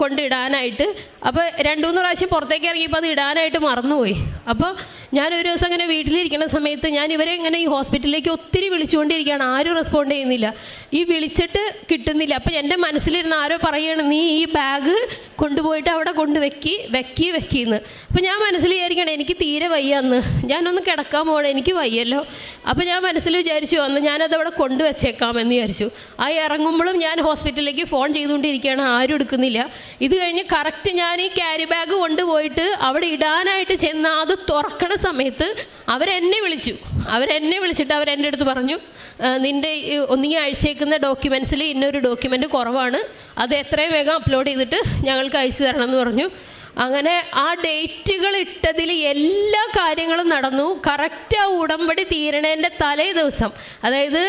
കൊണ്ടിടാനായിട്ട്. അപ്പോൾ രണ്ടു മൂന്ന് പ്രാവശ്യം പുറത്തേക്ക് ഇറങ്ങിയപ്പോൾ അത് ഇടാനായിട്ട് മറന്നുപോയി. അപ്പോൾ ഞാൻ ഒരു ദിവസം അങ്ങനെ വീട്ടിലിരിക്കുന്ന സമയത്ത് ഞാൻ ഇവരെ ഇങ്ങനെ ഈ ഹോസ്പിറ്റലിലേക്ക് ഒത്തിരി വിളിച്ചുകൊണ്ടിരിക്കുകയാണ്. ആരും റെസ്പോണ്ട് ചെയ്യുന്നില്ല. ഈ വിളിച്ചിട്ട് കിട്ടുന്നില്ല. അപ്പം എന്റെ മനസ്സിലിരുന്ന് ആരോ പറയുകയാണ് നീ ഈ ബാഗ് കൊണ്ടുപോയിട്ട് അവിടെ കൊണ്ട് വെക്കി വെക്കി വെക്കിന്ന്. അപ്പം ഞാൻ മനസ്സിൽ വിചാരിക്കണം എനിക്ക് തീരെ വയ്യാന്ന്. ഞാനൊന്ന് കിടക്കാൻ പോകണം എനിക്ക് വയ്യല്ലോ. അപ്പം ഞാൻ മനസ്സിൽ വിചാരിച്ചു അന്ന് ഞാനത് അവിടെ കൊണ്ടുവച്ചേക്കാമെന്ന് വിചാരിച്ചു. ആ ഇറങ്ങുമ്പോഴും ഞാൻ ഹോസ്പിറ്റലിലേക്ക് ഫോൺ ചെയ്തുകൊണ്ടിരിക്കുകയാണ്. ആരും എടുക്കുന്നില്ല. ഇത് കഴിഞ്ഞ് കറക്റ്റ് ഞാൻ ഈ ക്യാരി ബാഗ് കൊണ്ടുപോയിട്ട് അവിടെ ഇടാനായിട്ട് ചെന്ന് അത് തുറക്കണ സമയത്ത് അവരെന്നെ വിളിച്ചു. അവരെന്നെ വിളിച്ചിട്ട് അവരെന്റെ അടുത്ത് പറഞ്ഞു "ആ, നിന്റെ ഈ ഒന്നുകിൽ അയച്ചേക്കുന്ന ഡോക്യുമെൻസിൽ ഇന്നൊരു ഡോക്യുമെന്റ് കുറവാണ്. അത് എത്രയും വേഗം അപ്ലോഡ് ചെയ്തിട്ട് ഞങ്ങൾക്ക് അയച്ചു തരണം എന്ന് പറഞ്ഞു. അങ്ങനെ ആ ഡേറ്റുകൾ ഇട്ടതിൽ എല്ലാ കാര്യങ്ങളും നടന്നു. കറക്റ്റ് ആ ഉടമ്പടി തീരണേന്റെ തലേ ദിവസം. അതായത്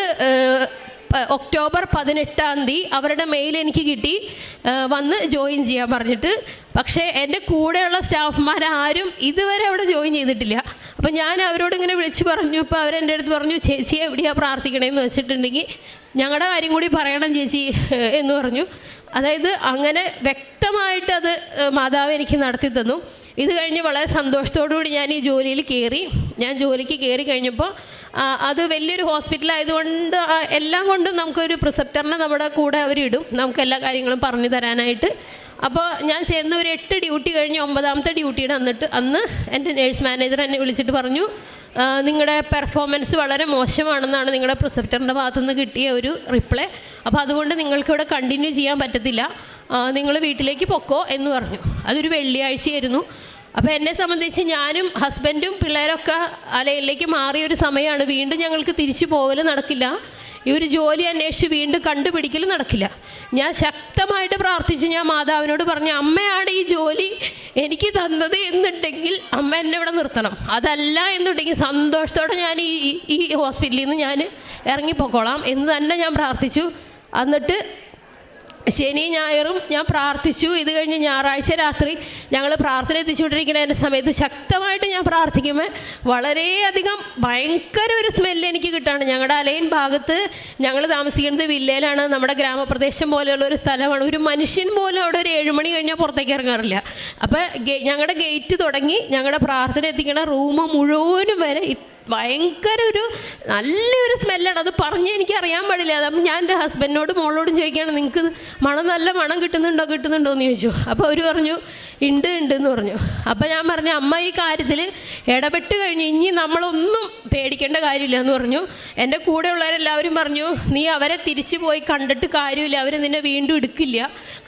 ഒക്ടോബർ പതിനെട്ടാം തീയതി അവരുടെ മെയിൽ എനിക്ക് കിട്ടി. വന്ന് ജോയിൻ ചെയ്യാൻ പറഞ്ഞിട്ട്. പക്ഷേ എന്റെ കൂടെയുള്ള സ്റ്റാഫ്മാരാരും ഇതുവരെ അവിടെ ജോയിൻ ചെയ്തിട്ടില്ല. അപ്പോൾ ഞാൻ അവരോട് ഇങ്ങനെ വിളിച്ചു പറഞ്ഞു. ഇപ്പോൾ അവരെന്റെ അടുത്ത് പറഞ്ഞു ചേച്ചി എവിടെയാണ് പ്രാർത്ഥിക്കണേന്ന് വെച്ചിട്ടുണ്ടെങ്കിൽ ഞങ്ങളുടെ കാര്യം കൂടി പറയണം ചേച്ചി എന്ന് പറഞ്ഞു. അതായത് അങ്ങനെ വ്യക്തമായിട്ട് അത് മാതാവ് എനിക്ക് നടത്തി തന്നു. ഇത് കഴിഞ്ഞ് വളരെ സന്തോഷത്തോടുകൂടി ഞാൻ ഈ ജോലിയിൽ കയറി. ഞാൻ ജോലിക്ക് കയറി കഴിഞ്ഞപ്പോൾ അത് വലിയൊരു ഹോസ്പിറ്റൽ ആയതുകൊണ്ട് എല്ലാം കൊണ്ടും നമുക്കൊരു പ്രിസെപ്റ്ററിനെ നമ്മുടെ കൂടെ അവരിടും. നമുക്ക് എല്ലാ കാര്യങ്ങളും പറഞ്ഞു തരാനായിട്ട്. അപ്പോൾ ഞാൻ ചെയ്യുന്ന ഒരു എട്ട് ഡ്യൂട്ടി കഴിഞ്ഞ് ഒമ്പതാമത്തെ ഡ്യൂട്ടിയുടെ അന്നിട്ട് അന്ന് എന്റെ നേഴ്സ് മാനേജർ എന്നെ വിളിച്ചിട്ട് പറഞ്ഞു നിങ്ങളുടെ പെർഫോമൻസ് വളരെ മോശമാണെന്നാണ് നിങ്ങളുടെ പ്രിസെപ്റ്ററിന്റെ ഭാഗത്തുനിന്ന് കിട്ടിയ ഒരു റിപ്ലൈ അപ്പോൾ അതുകൊണ്ട് നിങ്ങൾക്കിവിടെ കണ്ടിന്യൂ ചെയ്യാൻ പറ്റത്തില്ല. നിങ്ങൾ വീട്ടിലേക്ക് പൊക്കോ എന്ന് പറഞ്ഞു. അതൊരു വെള്ളിയാഴ്ചയായിരുന്നു. അപ്പോൾ എന്നെ സംബന്ധിച്ച് ഞാനും ഹസ്ബൻഡും പിള്ളേരൊക്കെ അലയിലേക്ക് മാറിയ ഒരു സമയമാണ് വീണ്ടും ഞങ്ങൾക്ക് തിരിച്ചു പോകൽ നടക്കില്ല. ഈ ഒരു ജോലി അന്വേഷിച്ച് വീണ്ടും കണ്ടുപിടിക്കൽ നടക്കില്ല. ഞാൻ ശക്തമായിട്ട് പ്രാർത്ഥിച്ച് ഞാൻ മാതാവിനോട് പറഞ്ഞു അമ്മയാണ് ഈ ജോലി എനിക്ക് തന്നത് എന്നുണ്ടെങ്കിൽ അമ്മ എന്നെ ഇവിടെ നിർത്തണം. അതല്ല എന്നുണ്ടെങ്കിൽ സന്തോഷത്തോടെ ഞാൻ ഈ ഈ- ഹോസ്പിറ്റലിൽ നിന്ന് ഞാൻ ഇറങ്ങിപ്പോക്കോളാം എന്ന് തന്നെ ഞാൻ പ്രാർത്ഥിച്ചു. എന്നിട്ട് ശനി ഞായറും ഞാൻ പ്രാർത്ഥിച്ചു. ഇത് കഴിഞ്ഞ് ഞായറാഴ്ച രാത്രി ഞങ്ങൾ പ്രാർത്ഥന എത്തിച്ചുകൊണ്ടിരിക്കുന്ന സമയത്ത് ശക്തമായിട്ട് ഞാൻ പ്രാർത്ഥിക്കുമ്പോൾ വളരെയധികം ഭയങ്കര ഒരു സ്മെല്ല് എനിക്ക് കിട്ടാണ്. ഞങ്ങളുടെ അലൈൻ ഭാഗത്ത് ഞങ്ങൾ താമസിക്കുന്നത് വില്ലയിലാണ്. നമ്മുടെ ഗ്രാമപ്രദേശം പോലെയുള്ള ഒരു സ്ഥലമാണ്. ഒരു മനുഷ്യൻ പോലും അവിടെ ഒരു ഏഴുമണി കഴിഞ്ഞാൽ പുറത്തേക്ക് ഇറങ്ങാറില്ല. അപ്പോൾ ഞങ്ങളുടെ ഗേറ്റ് തുടങ്ങി ഞങ്ങളുടെ പ്രാർത്ഥന എത്തിക്കുന്ന റൂം മുഴുവനും വരെ ഭയങ്കര ഒരു നല്ലൊരു സ്മെല്ലാണ്. അത് പറഞ്ഞ് എനിക്ക് അറിയാൻ പാടില്ല. അപ്പം ഞാൻ എന്റെ ഹസ്ബൻഡിനോടും മോളോടും ചോദിക്കുകയാണ് നിങ്ങൾക്ക് മണം നല്ല മണം കിട്ടുന്നുണ്ടോ കിട്ടുന്നുണ്ടോ? എന്ന് ചോദിച്ചു. അപ്പോൾ അവർ പറഞ്ഞു ഉണ്ട് ഉണ്ട് എന്ന് പറഞ്ഞു. അപ്പോൾ ഞാൻ പറഞ്ഞു അമ്മ ഈ കാര്യത്തിൽ ഇടപെട്ട് കഴിഞ്ഞ് ഇനി നമ്മളൊന്നും പേടിക്കേണ്ട കാര്യമില്ല എന്ന് പറഞ്ഞു. എന്റെ കൂടെയുള്ളവരെല്ലാവരും പറഞ്ഞു നീ അവരെ തിരിച്ചു പോയി കണ്ടിട്ട് കാര്യമില്ല. അവർ നിന്നെ വീണ്ടും എടുക്കില്ല.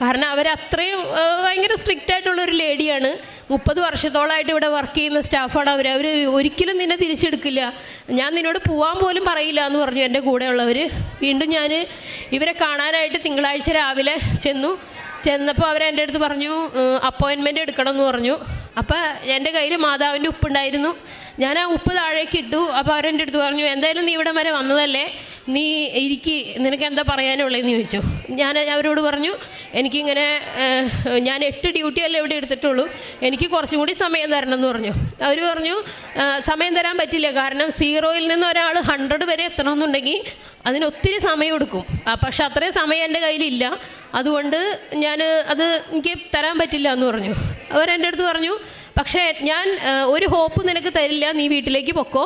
കാരണം അവരത്രയും ഭയങ്കര സ്ട്രിക്റ്റ് ആയിട്ടുള്ളൊരു ലേഡിയാണ് മുപ്പത് വർഷത്തോളമായിട്ട് ഇവിടെ വർക്ക് ചെയ്യുന്ന സ്റ്റാഫാണ് അവർ അവർ ഒരിക്കലും നിന്നെ തിരിച്ചെടുക്കില്ല. ഞാൻ നിന്നോട് പോകാൻ പോലും പറയില്ല എന്ന് പറഞ്ഞു എന്റെ കൂടെയുള്ളവർ വീണ്ടും ഞാൻ ഇവരെ കാണാനായിട്ട് തിങ്കളാഴ്ച രാവിലെ ചെന്നു. ചെന്നപ്പോൾ അവർ എന്റെ അടുത്ത് പറഞ്ഞു അപ്പോയിൻമെന്റ് എടുക്കണം എന്ന് പറഞ്ഞു. അപ്പോൾ എന്റെ കയ്യിൽ മാതാവിന്റെ ഉപ്പുണ്ടായിരുന്നു. ഞാൻ ആ ഉപ്പ് താഴേക്ക് ഇട്ടു. അപ്പോൾ അവരെന്റെ അടുത്ത് പറഞ്ഞു എന്തായാലും നീ ഇവിടം വരെ വന്നതല്ലേ? നീ ഇരിക്കി. നിനക്ക് എന്താ പറയാനുള്ളതെന്ന് ചോദിച്ചു. ഞാൻ അവരോട് പറഞ്ഞു എനിക്കിങ്ങനെ ഞാൻ എട്ട് ഡ്യൂട്ടി അല്ലേ ഇവിടെ എടുത്തിട്ടുള്ളൂ. എനിക്ക് കുറച്ചും കൂടി സമയം തരണം എന്ന് പറഞ്ഞു. അവർ പറഞ്ഞു സമയം തരാൻ പറ്റില്ല. കാരണം സീറോയിൽ നിന്ന് ഒരാൾ ഹൺഡ്രഡ് വരെ എത്തണമെന്നുണ്ടെങ്കിൽ അതിന് ഒത്തിരി സമയം എടുക്കും. പക്ഷെ അത്രയും സമയം എന്റെ കയ്യിലില്ല. അതുകൊണ്ട് ഞാൻ അത് എനിക്ക് തരാൻ പറ്റില്ല എന്ന് പറഞ്ഞു. അവരെന്റെ അടുത്ത് പറഞ്ഞു പക്ഷേ ഞാൻ ഒരു ഹോപ്പ് നിനക്ക് തരില്ല നീ വീട്ടിലേക്ക് പൊക്കോ.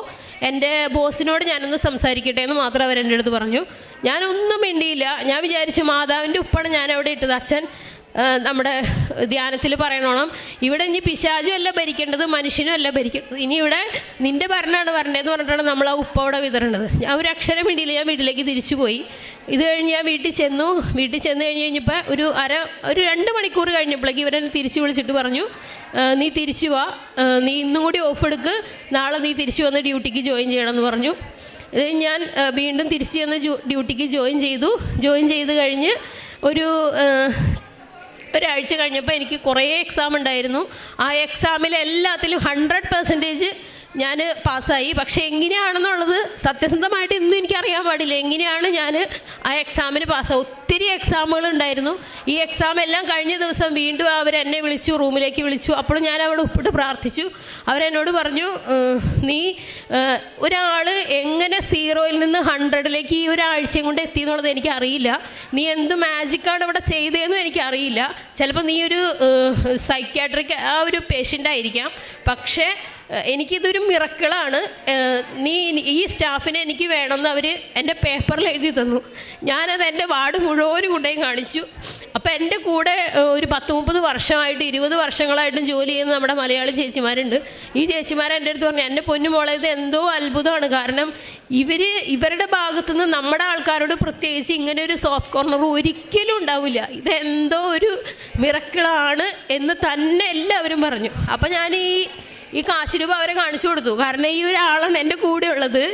എന്റെ ബോസിനോട് ഞാനൊന്ന് സംസാരിക്കട്ടെ എന്ന് മാത്രം അവർ എന്റെ അടുത്ത് പറഞ്ഞു. ഞാനൊന്നും മിണ്ടിയില്ല. ഞാൻ വിചാരിച്ചു മാതാവിന്റെ ഉപ്പാണ് ഞാൻ അവിടെ ഇട്ടത് അച്ഛൻ. നമ്മുടെ ധ്യാനത്തിൽ പറയണോണം ഇവിടെ ഇനി പിശാചും അല്ല ഭരിക്കേണ്ടത് മനുഷ്യനും അല്ല ഭരിക്കേണ്ടത്. ഇനി ഇവിടെ നിന്റെ ഭരണമാണ് വരേണ്ടതെന്ന് പറഞ്ഞിട്ടാണ് നമ്മൾ ആ ഉപ്പ അവിടെ വിതറേണ്ടത് ഞാൻ ഒരു അക്ഷരം വേണ്ടിയില്ല ഞാൻ വീട്ടിലേക്ക് തിരിച്ചു പോയി. ഇത് കഴിഞ്ഞ് ഞാൻ വീട്ടിൽ ചെന്നു. വീട്ടിൽ ചെന്ന് കഴിഞ്ഞ് കഴിഞ്ഞപ്പോൾ ഒരു അര ഒരു രണ്ട് മണിക്കൂർ കഴിഞ്ഞപ്പോഴേക്ക് ഇവരെന്നെ തിരിച്ചു വിളിച്ചിട്ട് പറഞ്ഞു നീ തിരിച്ചു വാ. നീ ഇന്നും കൂടി ഓഫ് എടുക്ക്. നാളെ നീ തിരിച്ചു വന്ന് ഡ്യൂട്ടിക്ക് ജോയിൻ ചെയ്യണമെന്ന് പറഞ്ഞു. ഇത് ഞാൻ വീണ്ടും തിരിച്ചു ചെന്ന് ഡ്യൂട്ടിക്ക് ജോയിൻ ചെയ്തു. ജോയിൻ ചെയ്ത് കഴിഞ്ഞ് ഒരു ഒരാഴ്ച കഴിഞ്ഞപ്പോൾ എനിക്ക് കുറേ എക്സാം ഉണ്ടായിരുന്നു. ആ എക്സാമിൽ എല്ലാത്തിലും ഹൺഡ്രഡ് പെർസെന്റേജ് ഞാൻ പാസ്സായി. പക്ഷേ എങ്ങനെയാണെന്നുള്ളത് സത്യസന്ധമായിട്ട് ഇന്നും എനിക്കറിയാൻ പാടില്ല. എങ്ങനെയാണ് ഞാൻ ആ എക്സാമിന് പാസ്സായി ഒത്തിരി എക്സാമുകൾ ഉണ്ടായിരുന്നു. ഈ എക്സാം എല്ലാം കഴിഞ്ഞ ദിവസം വീണ്ടും അവർ എന്നെ വിളിച്ചു റൂമിലേക്ക് വിളിച്ചു. അപ്പോൾ ഞാൻ അവിടെ ഒപ്പിട്ട് പ്രാർത്ഥിച്ചു. അവരെന്നോട് പറഞ്ഞു നീ ഒരാൾ എങ്ങനെ സീറോയിൽ നിന്ന് ഹൺഡ്രഡിലേക്ക് ഈ ഒരാഴ്ചയും കൊണ്ട് എത്തി എന്നുള്ളത് എനിക്കറിയില്ല. നീ എന്ത് മാജിക്കാണ് ഇവിടെ ചെയ്തതെന്നും എനിക്കറിയില്ല. ചിലപ്പോൾ നീ ഒരു സൈക്യാട്രിക് ആ ഒരു പേഷ്യന്റ് ആയിരിക്കാം. പക്ഷേ എനിക്കിതൊരു മിറക്കിളാണ്. നീ ഈ സ്റ്റാഫിനെ എനിക്ക് വേണമെന്ന് അവർ എന്റെ പേപ്പറിൽ എഴുതി തന്നു. ഞാനത് എന്റെ വാർഡ് മുഴുവനും കൊണ്ടുപോയി കാണിച്ചു. അപ്പോൾ എന്റെ കൂടെ ഒരു പത്ത് മുപ്പത് വർഷമായിട്ട് ഇരുപത് വർഷങ്ങളായിട്ടും ജോലി ചെയ്യുന്ന നമ്മുടെ മലയാളി ചേച്ചിമാരുണ്ട്. ഈ ചേച്ചിമാർ എന്റെ അടുത്ത് പറഞ്ഞു എന്റെ പൊന്നു മോളെ ഇത് എന്തോ അത്ഭുതമാണ്. കാരണം ഇവർ ഇവരുടെ ഭാഗത്തുനിന്ന് നമ്മുടെ ആൾക്കാരോട് പ്രത്യേകിച്ച് ഇങ്ങനെ ഒരു സോഫ്റ്റ് കോർണർ ഒരിക്കലും ഉണ്ടാവില്ല. ഇതെന്തോ ഒരു മിറക്കിളാണ് എന്ന് തന്നെ എല്ലാവരും പറഞ്ഞു. അപ്പോൾ ഞാൻ ഈ ഈ കാശ് രൂപ അവരെ കാണിച്ചു കൊടുത്തു. കാരണം ഈ ഒരാളാണ് എന്റെ കൂടെ ഉള്ളത്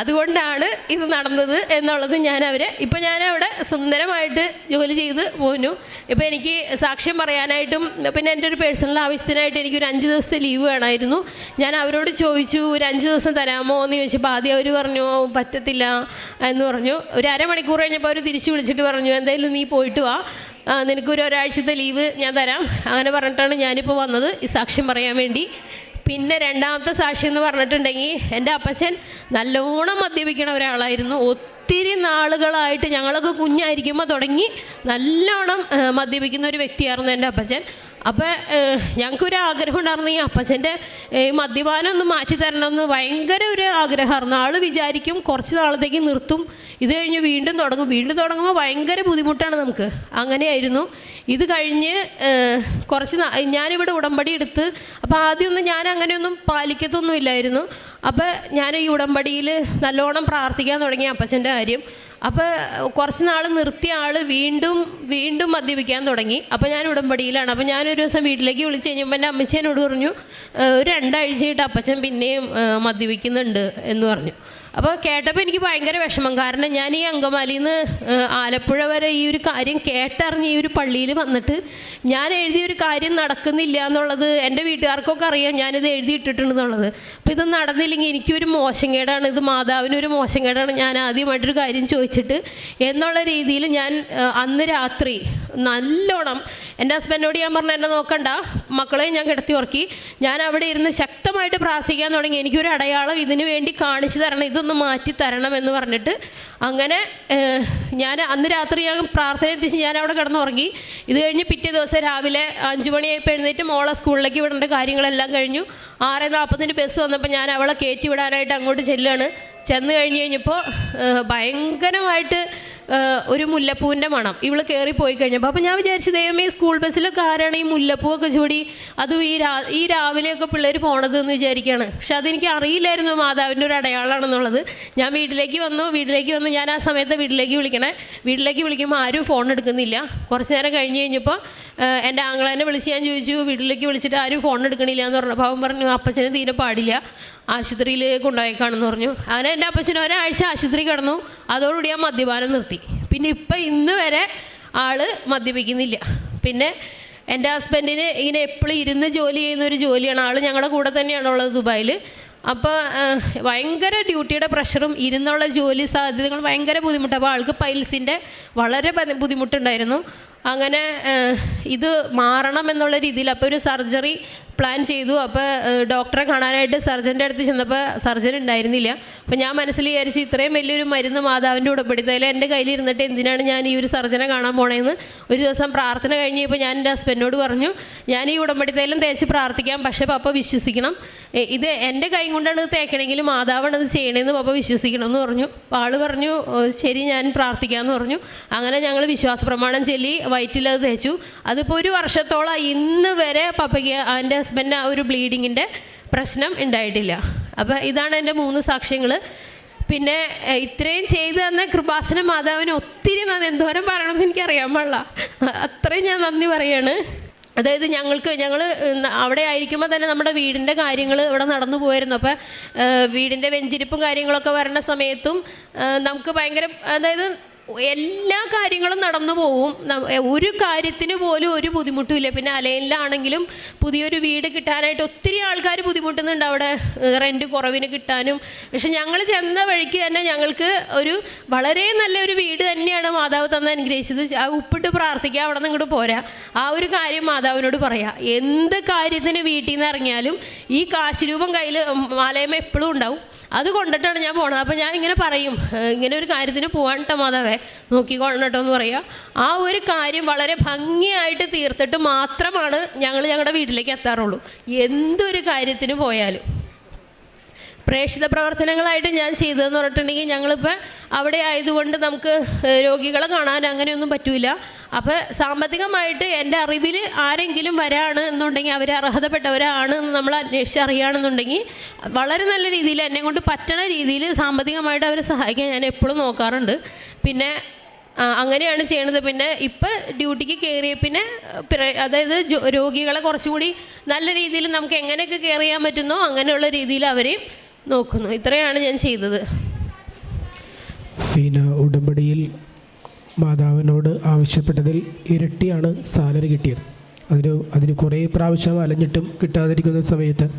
അതുകൊണ്ടാണ് ഇത് നടന്നത് എന്നുള്ളത് ഞാൻ അവരെ ഇപ്പം ഞാൻ അവിടെ സുന്ദരമായിട്ട് ജോലി ചെയ്ത് പോന്നു. ഇപ്പം എനിക്ക് സാക്ഷ്യം പറയാനായിട്ടും പിന്നെ എന്റെ ഒരു പേഴ്സണൽ ആവശ്യത്തിനായിട്ട് എനിക്ക് ഒരു അഞ്ച് ദിവസത്തെ ലീവ് വേണമായിരുന്നു. ഞാൻ അവരോട് ചോദിച്ചു ഒരു അഞ്ച് ദിവസം തരാമോ? എന്ന് ചോദിച്ചപ്പോൾ ആദ്യം അവർ പറഞ്ഞു പറ്റത്തില്ല എന്ന് പറഞ്ഞു. ഒരു അരമണിക്കൂർ കഴിഞ്ഞപ്പോൾ അവർ തിരിച്ച് വിളിച്ചിട്ട് പറഞ്ഞു എന്തായാലും നീ പോയിട്ട് വാ. നിനക്കൊരു ഒരാഴ്ചത്തെ ലീവ് ഞാൻ തരാം. അങ്ങനെ പറഞ്ഞിട്ടാണ് ഞാനിപ്പോൾ വന്നത് ഈ സാക്ഷ്യം പറയാൻ വേണ്ടി. പിന്നെ രണ്ടാമത്തെ സാക്ഷി എന്ന് പറഞ്ഞിട്ടുണ്ടെങ്കിൽ എന്റെ അപ്പച്ചൻ നല്ലോണം മദ്യപിക്കണ ഒരാളായിരുന്നു. ഒത്തിരി നാളുകളായിട്ട് ഞങ്ങളൊക്കെ കുഞ്ഞായിരിക്കുമ്പോൾ തുടങ്ങി നല്ലോണം മദ്യപിക്കുന്ന ഒരു വ്യക്തിയായിരുന്നു എന്റെ അപ്പച്ചൻ. അപ്പോൾ ഞങ്ങൾക്കൊരു ആഗ്രഹം ഉണ്ടായിരുന്നു ഈ അപ്പച്ചന്റെ മദ്യപാനം ഒന്ന് മാറ്റി തരണം എന്ന് ഭയങ്കര ഒരു ആഗ്രഹമായിരുന്നു ആൾ വിചാരിക്കും കുറച്ച് നാളത്തേക്ക് നിർത്തും ഇത് കഴിഞ്ഞ് വീണ്ടും തുടങ്ങും. വീണ്ടും തുടങ്ങുമ്പോൾ ഭയങ്കര ബുദ്ധിമുട്ടാണ് നമുക്ക്. അങ്ങനെയായിരുന്നു. ഇത് കഴിഞ്ഞ് കുറച്ച് ഞാനിവിടെ ഉടമ്പടി എടുത്ത് അപ്പോൾ ആദ്യമൊന്നും ഞാൻ അങ്ങനെയൊന്നും പാലിക്കത്തൊന്നും ഇല്ലായിരുന്നു. അപ്പോൾ ഞാൻ ഈ ഉടമ്പടിയിൽ നല്ലോണം പ്രാർത്ഥിക്കാൻ തുടങ്ങി അപ്പച്ചന്റെ കാര്യം. അപ്പോൾ കുറച്ച് നാൾ നിർത്തിയ ആൾ വീണ്ടും വീണ്ടും മദ്യപിക്കാൻ തുടങ്ങി. അപ്പോൾ ഞാൻ ഉടമ്പടിയിലാണ്. അപ്പോൾ ഞാനൊരു ദിവസം വീട്ടിലേക്ക് വിളിച്ച് കഴിഞ്ഞപ്പോൾ എന്റെ അമ്മച്ചി എന്നോട് പറഞ്ഞു "ഏഹ്, ഒരു രണ്ടാഴ്ചയായിട്ട് അപ്പച്ചൻ പിന്നെയും മദ്യപിക്കുന്നുണ്ട് എന്ന് പറഞ്ഞു. അപ്പോൾ കേട്ടപ്പോൾ എനിക്ക് ഭയങ്കര വിഷമം. കാരണം ഞാൻ ഈ അങ്കമാലിയിൽ നിന്ന് ആലപ്പുഴ വരെ ഈ ഒരു കാര്യം കേട്ടറിഞ്ഞ് ഈ ഒരു പള്ളിയിൽ വന്നിട്ട് ഞാൻ എഴുതിയ ഒരു കാര്യം നടക്കുന്നില്ല എന്നുള്ളത് എന്റെ വീട്ടുകാർക്കൊക്കെ അറിയാം. ഞാനിത് എഴുതിയിട്ടിട്ടുണ്ടെന്നുള്ളത് അപ്പോൾ ഇത് നടന്നില്ലെങ്കിൽ എനിക്കൊരു മോശംകേടാണ്. ഇത് മാതാവിനൊരു മോശംകേടാണ്. ഞാൻ ആദ്യമായിട്ടൊരു കാര്യം ചോദിച്ചിട്ട് എന്നുള്ള രീതിയിൽ ഞാൻ അന്ന് രാത്രി നല്ലോണം എന്റെ ഹസ്ബൻഡിനോട് ഞാൻ പറഞ്ഞു എന്നെ നോക്കണ്ട. മക്കളെ ഞാൻ കിടത്തി ഉറക്കി. ഞാൻ അവിടെ ഇരുന്ന് ശക്തമായിട്ട് പ്രാർത്ഥിക്കാൻ തുടങ്ങി. എനിക്കൊരു അടയാളം ഇതിനു വേണ്ടി കാണിച്ചു തരണം. ഇതൊന്ന് മാറ്റി തരണം എന്ന് പറഞ്ഞിട്ട് അങ്ങനെ ഞാൻ അന്ന് രാത്രി ഞാൻ പ്രാർത്ഥന എത്തിച്ച് ഞാൻ അവിടെ കിടന്നുറങ്ങി. ഇത് കഴിഞ്ഞ് പിറ്റേ ദിവസം രാവിലെ അഞ്ച് മണിയായപ്പോൾ എഴുന്നേറ്റ് മോളെ സ്കൂളിലേക്ക് വിടേണ്ട കാര്യങ്ങളെല്ലാം കഴിഞ്ഞു. ആറ് നാൽപ്പത്തിന് ബസ് വന്നപ്പോൾ ഞാൻ അവളെ കയറ്റി വിടാനായിട്ട് അങ്ങോട്ട് ചെല്ലുകയാണ് ചെന്ന് കഴിഞ്ഞ് കഴിഞ്ഞപ്പോൾ ഭയങ്കരമായിട്ട് ഒരു മുല്ലപ്പൂവിന്റെ മണം. ഇവൾ കയറി പോയി കഴിഞ്ഞപ്പോൾ അപ്പോൾ ഞാൻ വിചാരിച്ചു ദൈവമേ സ്കൂൾ ബസ്സിലൊക്കെ ആരാണ് ഈ മുല്ലപ്പൂവൊക്കെ ചൂടി? അതും ഈ രാ ഈ രാവിലെയൊക്കെ പിള്ളേർ പോണത് എന്ന് വിചാരിക്കുകയാണ് പക്ഷെ അതെനിക്ക് അറിയില്ലായിരുന്നു മാതാവിന്റെ ഒരു അടയാളമാണെന്നുള്ളത് ഞാൻ വീട്ടിലേക്ക് വന്നു വീട്ടിലേക്ക് വന്ന് ഞാൻ ആ സമയത്ത് വീട്ടിലേക്ക് വിളിക്കണേ. വീട്ടിലേക്ക് വിളിക്കുമ്പോൾ ആരും ഫോൺ എടുക്കുന്നില്ല. കുറച്ച് നേരം കഴിഞ്ഞ് കഴിഞ്ഞപ്പോൾ എന്റെ ആങ്ങളെന്നെ വിളിച്ച് ഞാൻ ചോദിച്ചു വീട്ടിലേക്ക് വിളിച്ചിട്ട് ആരും ഫോൺ എടുക്കണില്ല എന്ന് പറഞ്ഞു പാവം പറഞ്ഞു അപ്പച്ചന് തീരെ പാടില്ല. ആശുപത്രിയിൽ കൊണ്ടുപോയേക്കാണെന്ന് പറഞ്ഞു. അങ്ങനെ എന്റെ അപ്പച്ചൻ ഒരാഴ്ച ആശുപത്രി കിടന്നു. അതോടുകൂടി ഞാൻ മദ്യപാനം നിർത്തി. പിന്നെ ഇപ്പം ഇന്ന് വരെ ആൾ മദ്യപിക്കുന്നില്ല. പിന്നെ എന്റെ ഹസ്ബൻഡിന് ഇങ്ങനെ എപ്പോഴും ഇരുന്ന് ജോലി ചെയ്യുന്ന ഒരു ജോലിയാണ്. ആൾ ഞങ്ങളുടെ കൂടെ തന്നെയാണുള്ളത് ദുബായിൽ അപ്പോൾ ഭയങ്കര ഡ്യൂട്ടിയുടെ പ്രഷറും ഇരുന്നുള്ള ജോലി സാധ്യതകൾ ഭയങ്കര ബുദ്ധിമുട്ടാണ് അപ്പോൾ ആൾക്ക് പൈൽസിന്റെ വളരെ ബുദ്ധിമുട്ടുണ്ടായിരുന്നു. അങ്ങനെ ഇത് മാറണം എന്നുള്ള രീതിയിൽ അപ്പോൾ ഒരു സർജറി പ്ലാൻ ചെയ്തു. അപ്പോൾ ഡോക്ടറെ കാണാനായിട്ട് സർജന്റെ അടുത്ത് ചെന്നപ്പോൾ സർജൻ ഉണ്ടായിരുന്നില്ല. അപ്പോൾ ഞാൻ മനസ്സിൽ വിചാരിച്ചു ഇത്രയും വലിയൊരു മരുന്ന് മാതാവിന്റെ ഉടപ്പെടുത്തതിൽ എന്റെ കയ്യിലിരുന്നിട്ട് എന്തിനാണ് ഞാൻ ഈ ഒരു സർജനെ കാണാൻ പോണേന്ന് ഒരു ദിവസം പ്രാർത്ഥന കഴിഞ്ഞപ്പോൾ ഞാൻ എന്റെ ഹസ്ബൻഡിനോട് പറഞ്ഞു ഞാൻ ഈ ഉടമ്പടിത്തേലും തേച്ച് പ്രാർത്ഥിക്കാം പക്ഷേ പപ്പ വിശ്വസിക്കണം. ഇത് എന്റെ കൈ കൊണ്ടാണ് തേക്കണമെങ്കിൽ മാതാവാണ് അത് ചെയ്യണമെന്ന് പപ്പ വിശ്വസിക്കണം എന്ന് പറഞ്ഞു ആൾ പറഞ്ഞു ശരി ഞാൻ പ്രാർത്ഥിക്കാമെന്ന് പറഞ്ഞു. അങ്ങനെ ഞങ്ങൾ വിശ്വാസ പ്രമാണം ചൊല്ലി വയറ്റിലത് തേച്ചു. അതിപ്പോൾ ഒരു വർഷത്തോളം ഇന്ന് വരെ പപ്പയ്ക്ക് എന്റെ ഹസ്ബൻഡിന് ആ ഒരു ബ്ലീഡിങ്ങിന്റെ പ്രശ്നം ഉണ്ടായിട്ടില്ല. അപ്പോൾ ഇതാണ് എന്റെ മൂന്ന് സാക്ഷ്യങ്ങൾ പിന്നെ ഇത്രയും ചെയ്തു തന്ന കൃപാസന മാതാവിന് ഒത്തിരി നന്ദി. എന്തോരം പറയണമെന്ന് എനിക്കറിയാൻ പാടില്ല. അത്രയും ഞാൻ നന്ദി പറയാണ്. അതായത് ഞങ്ങൾക്ക് ഞങ്ങൾ അവിടെ ആയിരിക്കുമ്പോൾ തന്നെ നമ്മുടെ വീടിന്റെ കാര്യങ്ങൾ ഇവിടെ നടന്നു പോയിരുന്നു അപ്പോൾ വീടിന്റെ വെഞ്ചിരിപ്പും കാര്യങ്ങളൊക്കെ വരണ സമയത്തും നമുക്ക് ഭയങ്കര അതായത് എല്ലാ കാര്യങ്ങളും നടന്നു പോവും. ഒരു കാര്യത്തിന് പോലും ഒരു ബുദ്ധിമുട്ടുമില്ല. പിന്നെ അലയിലാണെങ്കിലും പുതിയൊരു വീട് കിട്ടാനായിട്ട് ഒത്തിരി ആൾക്കാർ ബുദ്ധിമുട്ടുന്നുണ്ട് അവിടെ. റെന്റ് കുറവിന് കിട്ടാനും. പക്ഷെ ഞങ്ങൾ ചെന്ന വഴിക്ക് തന്നെ ഞങ്ങൾക്ക് ഒരു വളരെ നല്ലൊരു വീട് തന്നെയാണ് മാതാവ് തന്ന അനുഗ്രഹിച്ചത്. ആ ഉപ്പിട്ട് പ്രാർത്ഥിക്കുക അവിടെ നിന്ന് ഇങ്ങോട്ട് പോരാ. ആ ഒരു കാര്യം മാതാവിനോട് പറയാം. എന്ത് കാര്യത്തിന് വീട്ടിൽ നിന്ന് ഇറങ്ങിയാലും ഈ കാശ് രൂപം കയ്യിൽ മാലയമ്മ എപ്പോഴും ഉണ്ടാവും. അത് കൊണ്ടിട്ടാണ് ഞാൻ പോണത്. അപ്പോൾ ഞാൻ ഇങ്ങനെ പറയും ഇങ്ങനെ ഒരു കാര്യത്തിന് പോകാൻ കേട്ടോ മാതാവേ നോക്കിക്കോളണം കേട്ടോ എന്ന് പറയുക ആ ഒരു കാര്യം വളരെ ഭംഗിയായിട്ട് തീർത്തിട്ട് മാത്രമാണ് ഞങ്ങൾ ഞങ്ങളുടെ വീട്ടിലേക്ക് എത്താറുള്ളൂ. എന്തൊരു കാര്യത്തിന് പോയാലും. പ്രേക്ഷിത പ്രവർത്തനങ്ങളായിട്ട് ഞാൻ ചെയ്തതെന്ന് പറഞ്ഞിട്ടുണ്ടെങ്കിൽ ഞങ്ങളിപ്പോൾ അവിടെ ആയതുകൊണ്ട് നമുക്ക് രോഗികളെ കാണാൻ അങ്ങനെയൊന്നും പറ്റൂല. അപ്പോൾ സാമ്പത്തികമായിട്ട് എന്റെ അറിവിൽ ആരെങ്കിലും വരാണ് എന്നുണ്ടെങ്കിൽ അവർ അർഹതപ്പെട്ടവരാണ് എന്ന് നമ്മൾ അന്വേഷിച്ച് അറിയുകയാണെന്നുണ്ടെങ്കിൽ വളരെ നല്ല രീതിയിൽ എന്നെ കൊണ്ട് പറ്റണ രീതിയിൽ സാമ്പത്തികമായിട്ട് അവരെ സഹായിക്കാൻ ഞാൻ എപ്പോഴും നോക്കാറുണ്ട്. പിന്നെ അങ്ങനെയാണ് ചെയ്യണത്. പിന്നെ ഇപ്പം ഡ്യൂട്ടിക്ക് കയറിയ പിന്നെ അതായത് രോഗികളെ കുറച്ചുകൂടി നല്ല രീതിയിൽ നമുക്ക് എങ്ങനെയൊക്കെ കെയർ ചെയ്യാൻ പറ്റുന്നോ അങ്ങനെയുള്ള രീതിയിൽ അവരെയും നോക്കുന്നു. ഇത്രയാണ് ഞാൻ ചെയ്തത്. ഫീന ഉടമ്പടിയിൽ മാതാവിനോട് ആവശ്യപ്പെട്ടതിൽ ഇരട്ടിയാണ് സാലറി കിട്ടിയത്. അതിന് അതിന് കുറേ പ്രാവശ്യം അലഞ്ഞിട്ടും കിട്ടാതിരിക്കുന്ന സമയത്ത്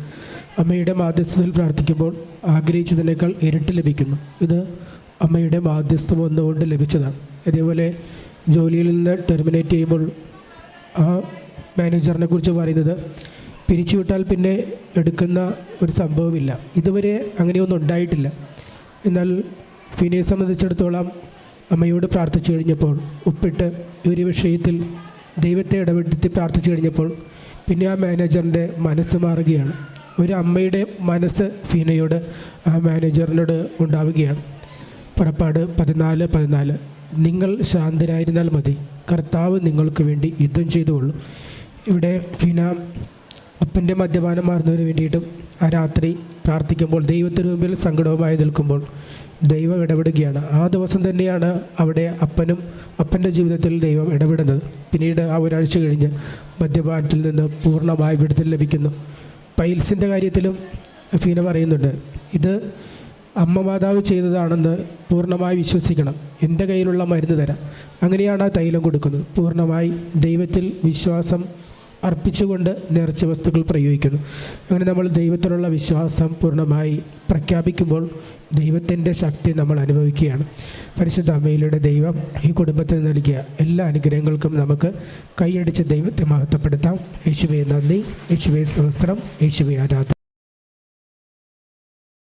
അമ്മയുടെ മാധ്യസ്ഥതയിൽ പ്രാർത്ഥിക്കുമ്പോൾ ആഗ്രഹിച്ചതിനേക്കാൾ ഇരട്ടി ലഭിക്കുന്നു. ഇത് അമ്മയുടെ മാധ്യസ്ഥം വന്നുകൊണ്ട് ലഭിച്ചതാണ്. അതേപോലെ ജോലിയിൽ നിന്ന് ടെർമിനേറ്റ് ചെയ്യുമ്പോൾ ആ മാനേജറിനെ കുറിച്ച് പറയുന്നത് പിരിച്ചുവിട്ടാൽ പിന്നെ എടുക്കുന്ന ഒരു സംഭവമില്ല. ഇതുവരെ അങ്ങനെയൊന്നും ഉണ്ടായിട്ടില്ല. എന്നാൽ ഫിനയെ സംബന്ധിച്ചിടത്തോളം അമ്മയോട് പ്രാർത്ഥിച്ചു കഴിഞ്ഞപ്പോൾ ഉപ്പിട്ട് ഒരു വിഷയത്തിൽ ദൈവത്തെ ഇടപെടുത്തി പ്രാർത്ഥിച്ചു കഴിഞ്ഞപ്പോൾ പിന്നെ ആ മാനേജറിന്റെ മനസ്സ് മാറുകയാണ്. ഒരു അമ്മയുടെ മനസ്സ് ഫീനയോട് ആ മാനേജറിനോട് ഉണ്ടാവുകയാണ്. പുറപ്പാട് പതിനാല് പതിനാല് നിങ്ങൾ ശാന്തരായിരുന്നാൽ മതി. കർത്താവ് നിങ്ങൾക്ക് വേണ്ടി യുദ്ധം ചെയ്തുകൊള്ളു. ഇവിടെ ഫീന അപ്പന്റെ മദ്യപാനം മാറുന്നതിന് വേണ്ടിയിട്ടും ആ രാത്രി പ്രാർത്ഥിക്കുമ്പോൾ ദൈവത്തിന് മുമ്പിൽ സങ്കടവുമായി നിൽക്കുമ്പോൾ ദൈവം ഇടപെടുകയാണ്. ആ ദിവസം തന്നെയാണ് അവിടെ അപ്പനും അപ്പന്റെ ജീവിതത്തിൽ ദൈവം ഇടപെടുന്നത്. പിന്നീട് ആ ഒരാഴ്ച കഴിഞ്ഞ് മദ്യപാനത്തിൽ നിന്ന് പൂർണമായി വിടുതൽ ലഭിക്കുന്നു. പൈൽസിന്റെ കാര്യത്തിലും ഫീന പറയുന്നുണ്ട് ഇത് അമ്മ മാതാവ് ചെയ്തതാണെന്ന് പൂർണമായി വിശ്വസിക്കണം. എന്റെ കയ്യിലുള്ള മരുന്ന് തരാം. അങ്ങനെയാണ് ആ തൈലം കൊടുക്കുന്നത്. പൂർണമായി ദൈവത്തിൽ വിശ്വാസം അർപ്പിച്ചുകൊണ്ട് നേർച്ച വസ്തുക്കൾ പ്രയോഗിക്കുന്നു. അങ്ങനെ നമ്മൾ ദൈവത്തിലുള്ള വിശ്വാസം പൂർണമായി പ്രഖ്യാപിക്കുമ്പോൾ ദൈവത്തിന്റെ ശക്തി നമ്മൾ അനുഭവിക്കുകയാണ്. പരിശുദ്ധ അമ്മയിലൂടെ ദൈവം ഈ കുടുംബത്തിന് നൽകിയ എല്ലാ അനുഗ്രഹങ്ങൾക്കും നമുക്ക് കൈയടിച്ച് ദൈവത്തെ മഹത്വപ്പെടുത്താം. യേശുവെ നന്ദി. യേശുവെ സഹസ്ത്രം യേശുവെ ആരാധന.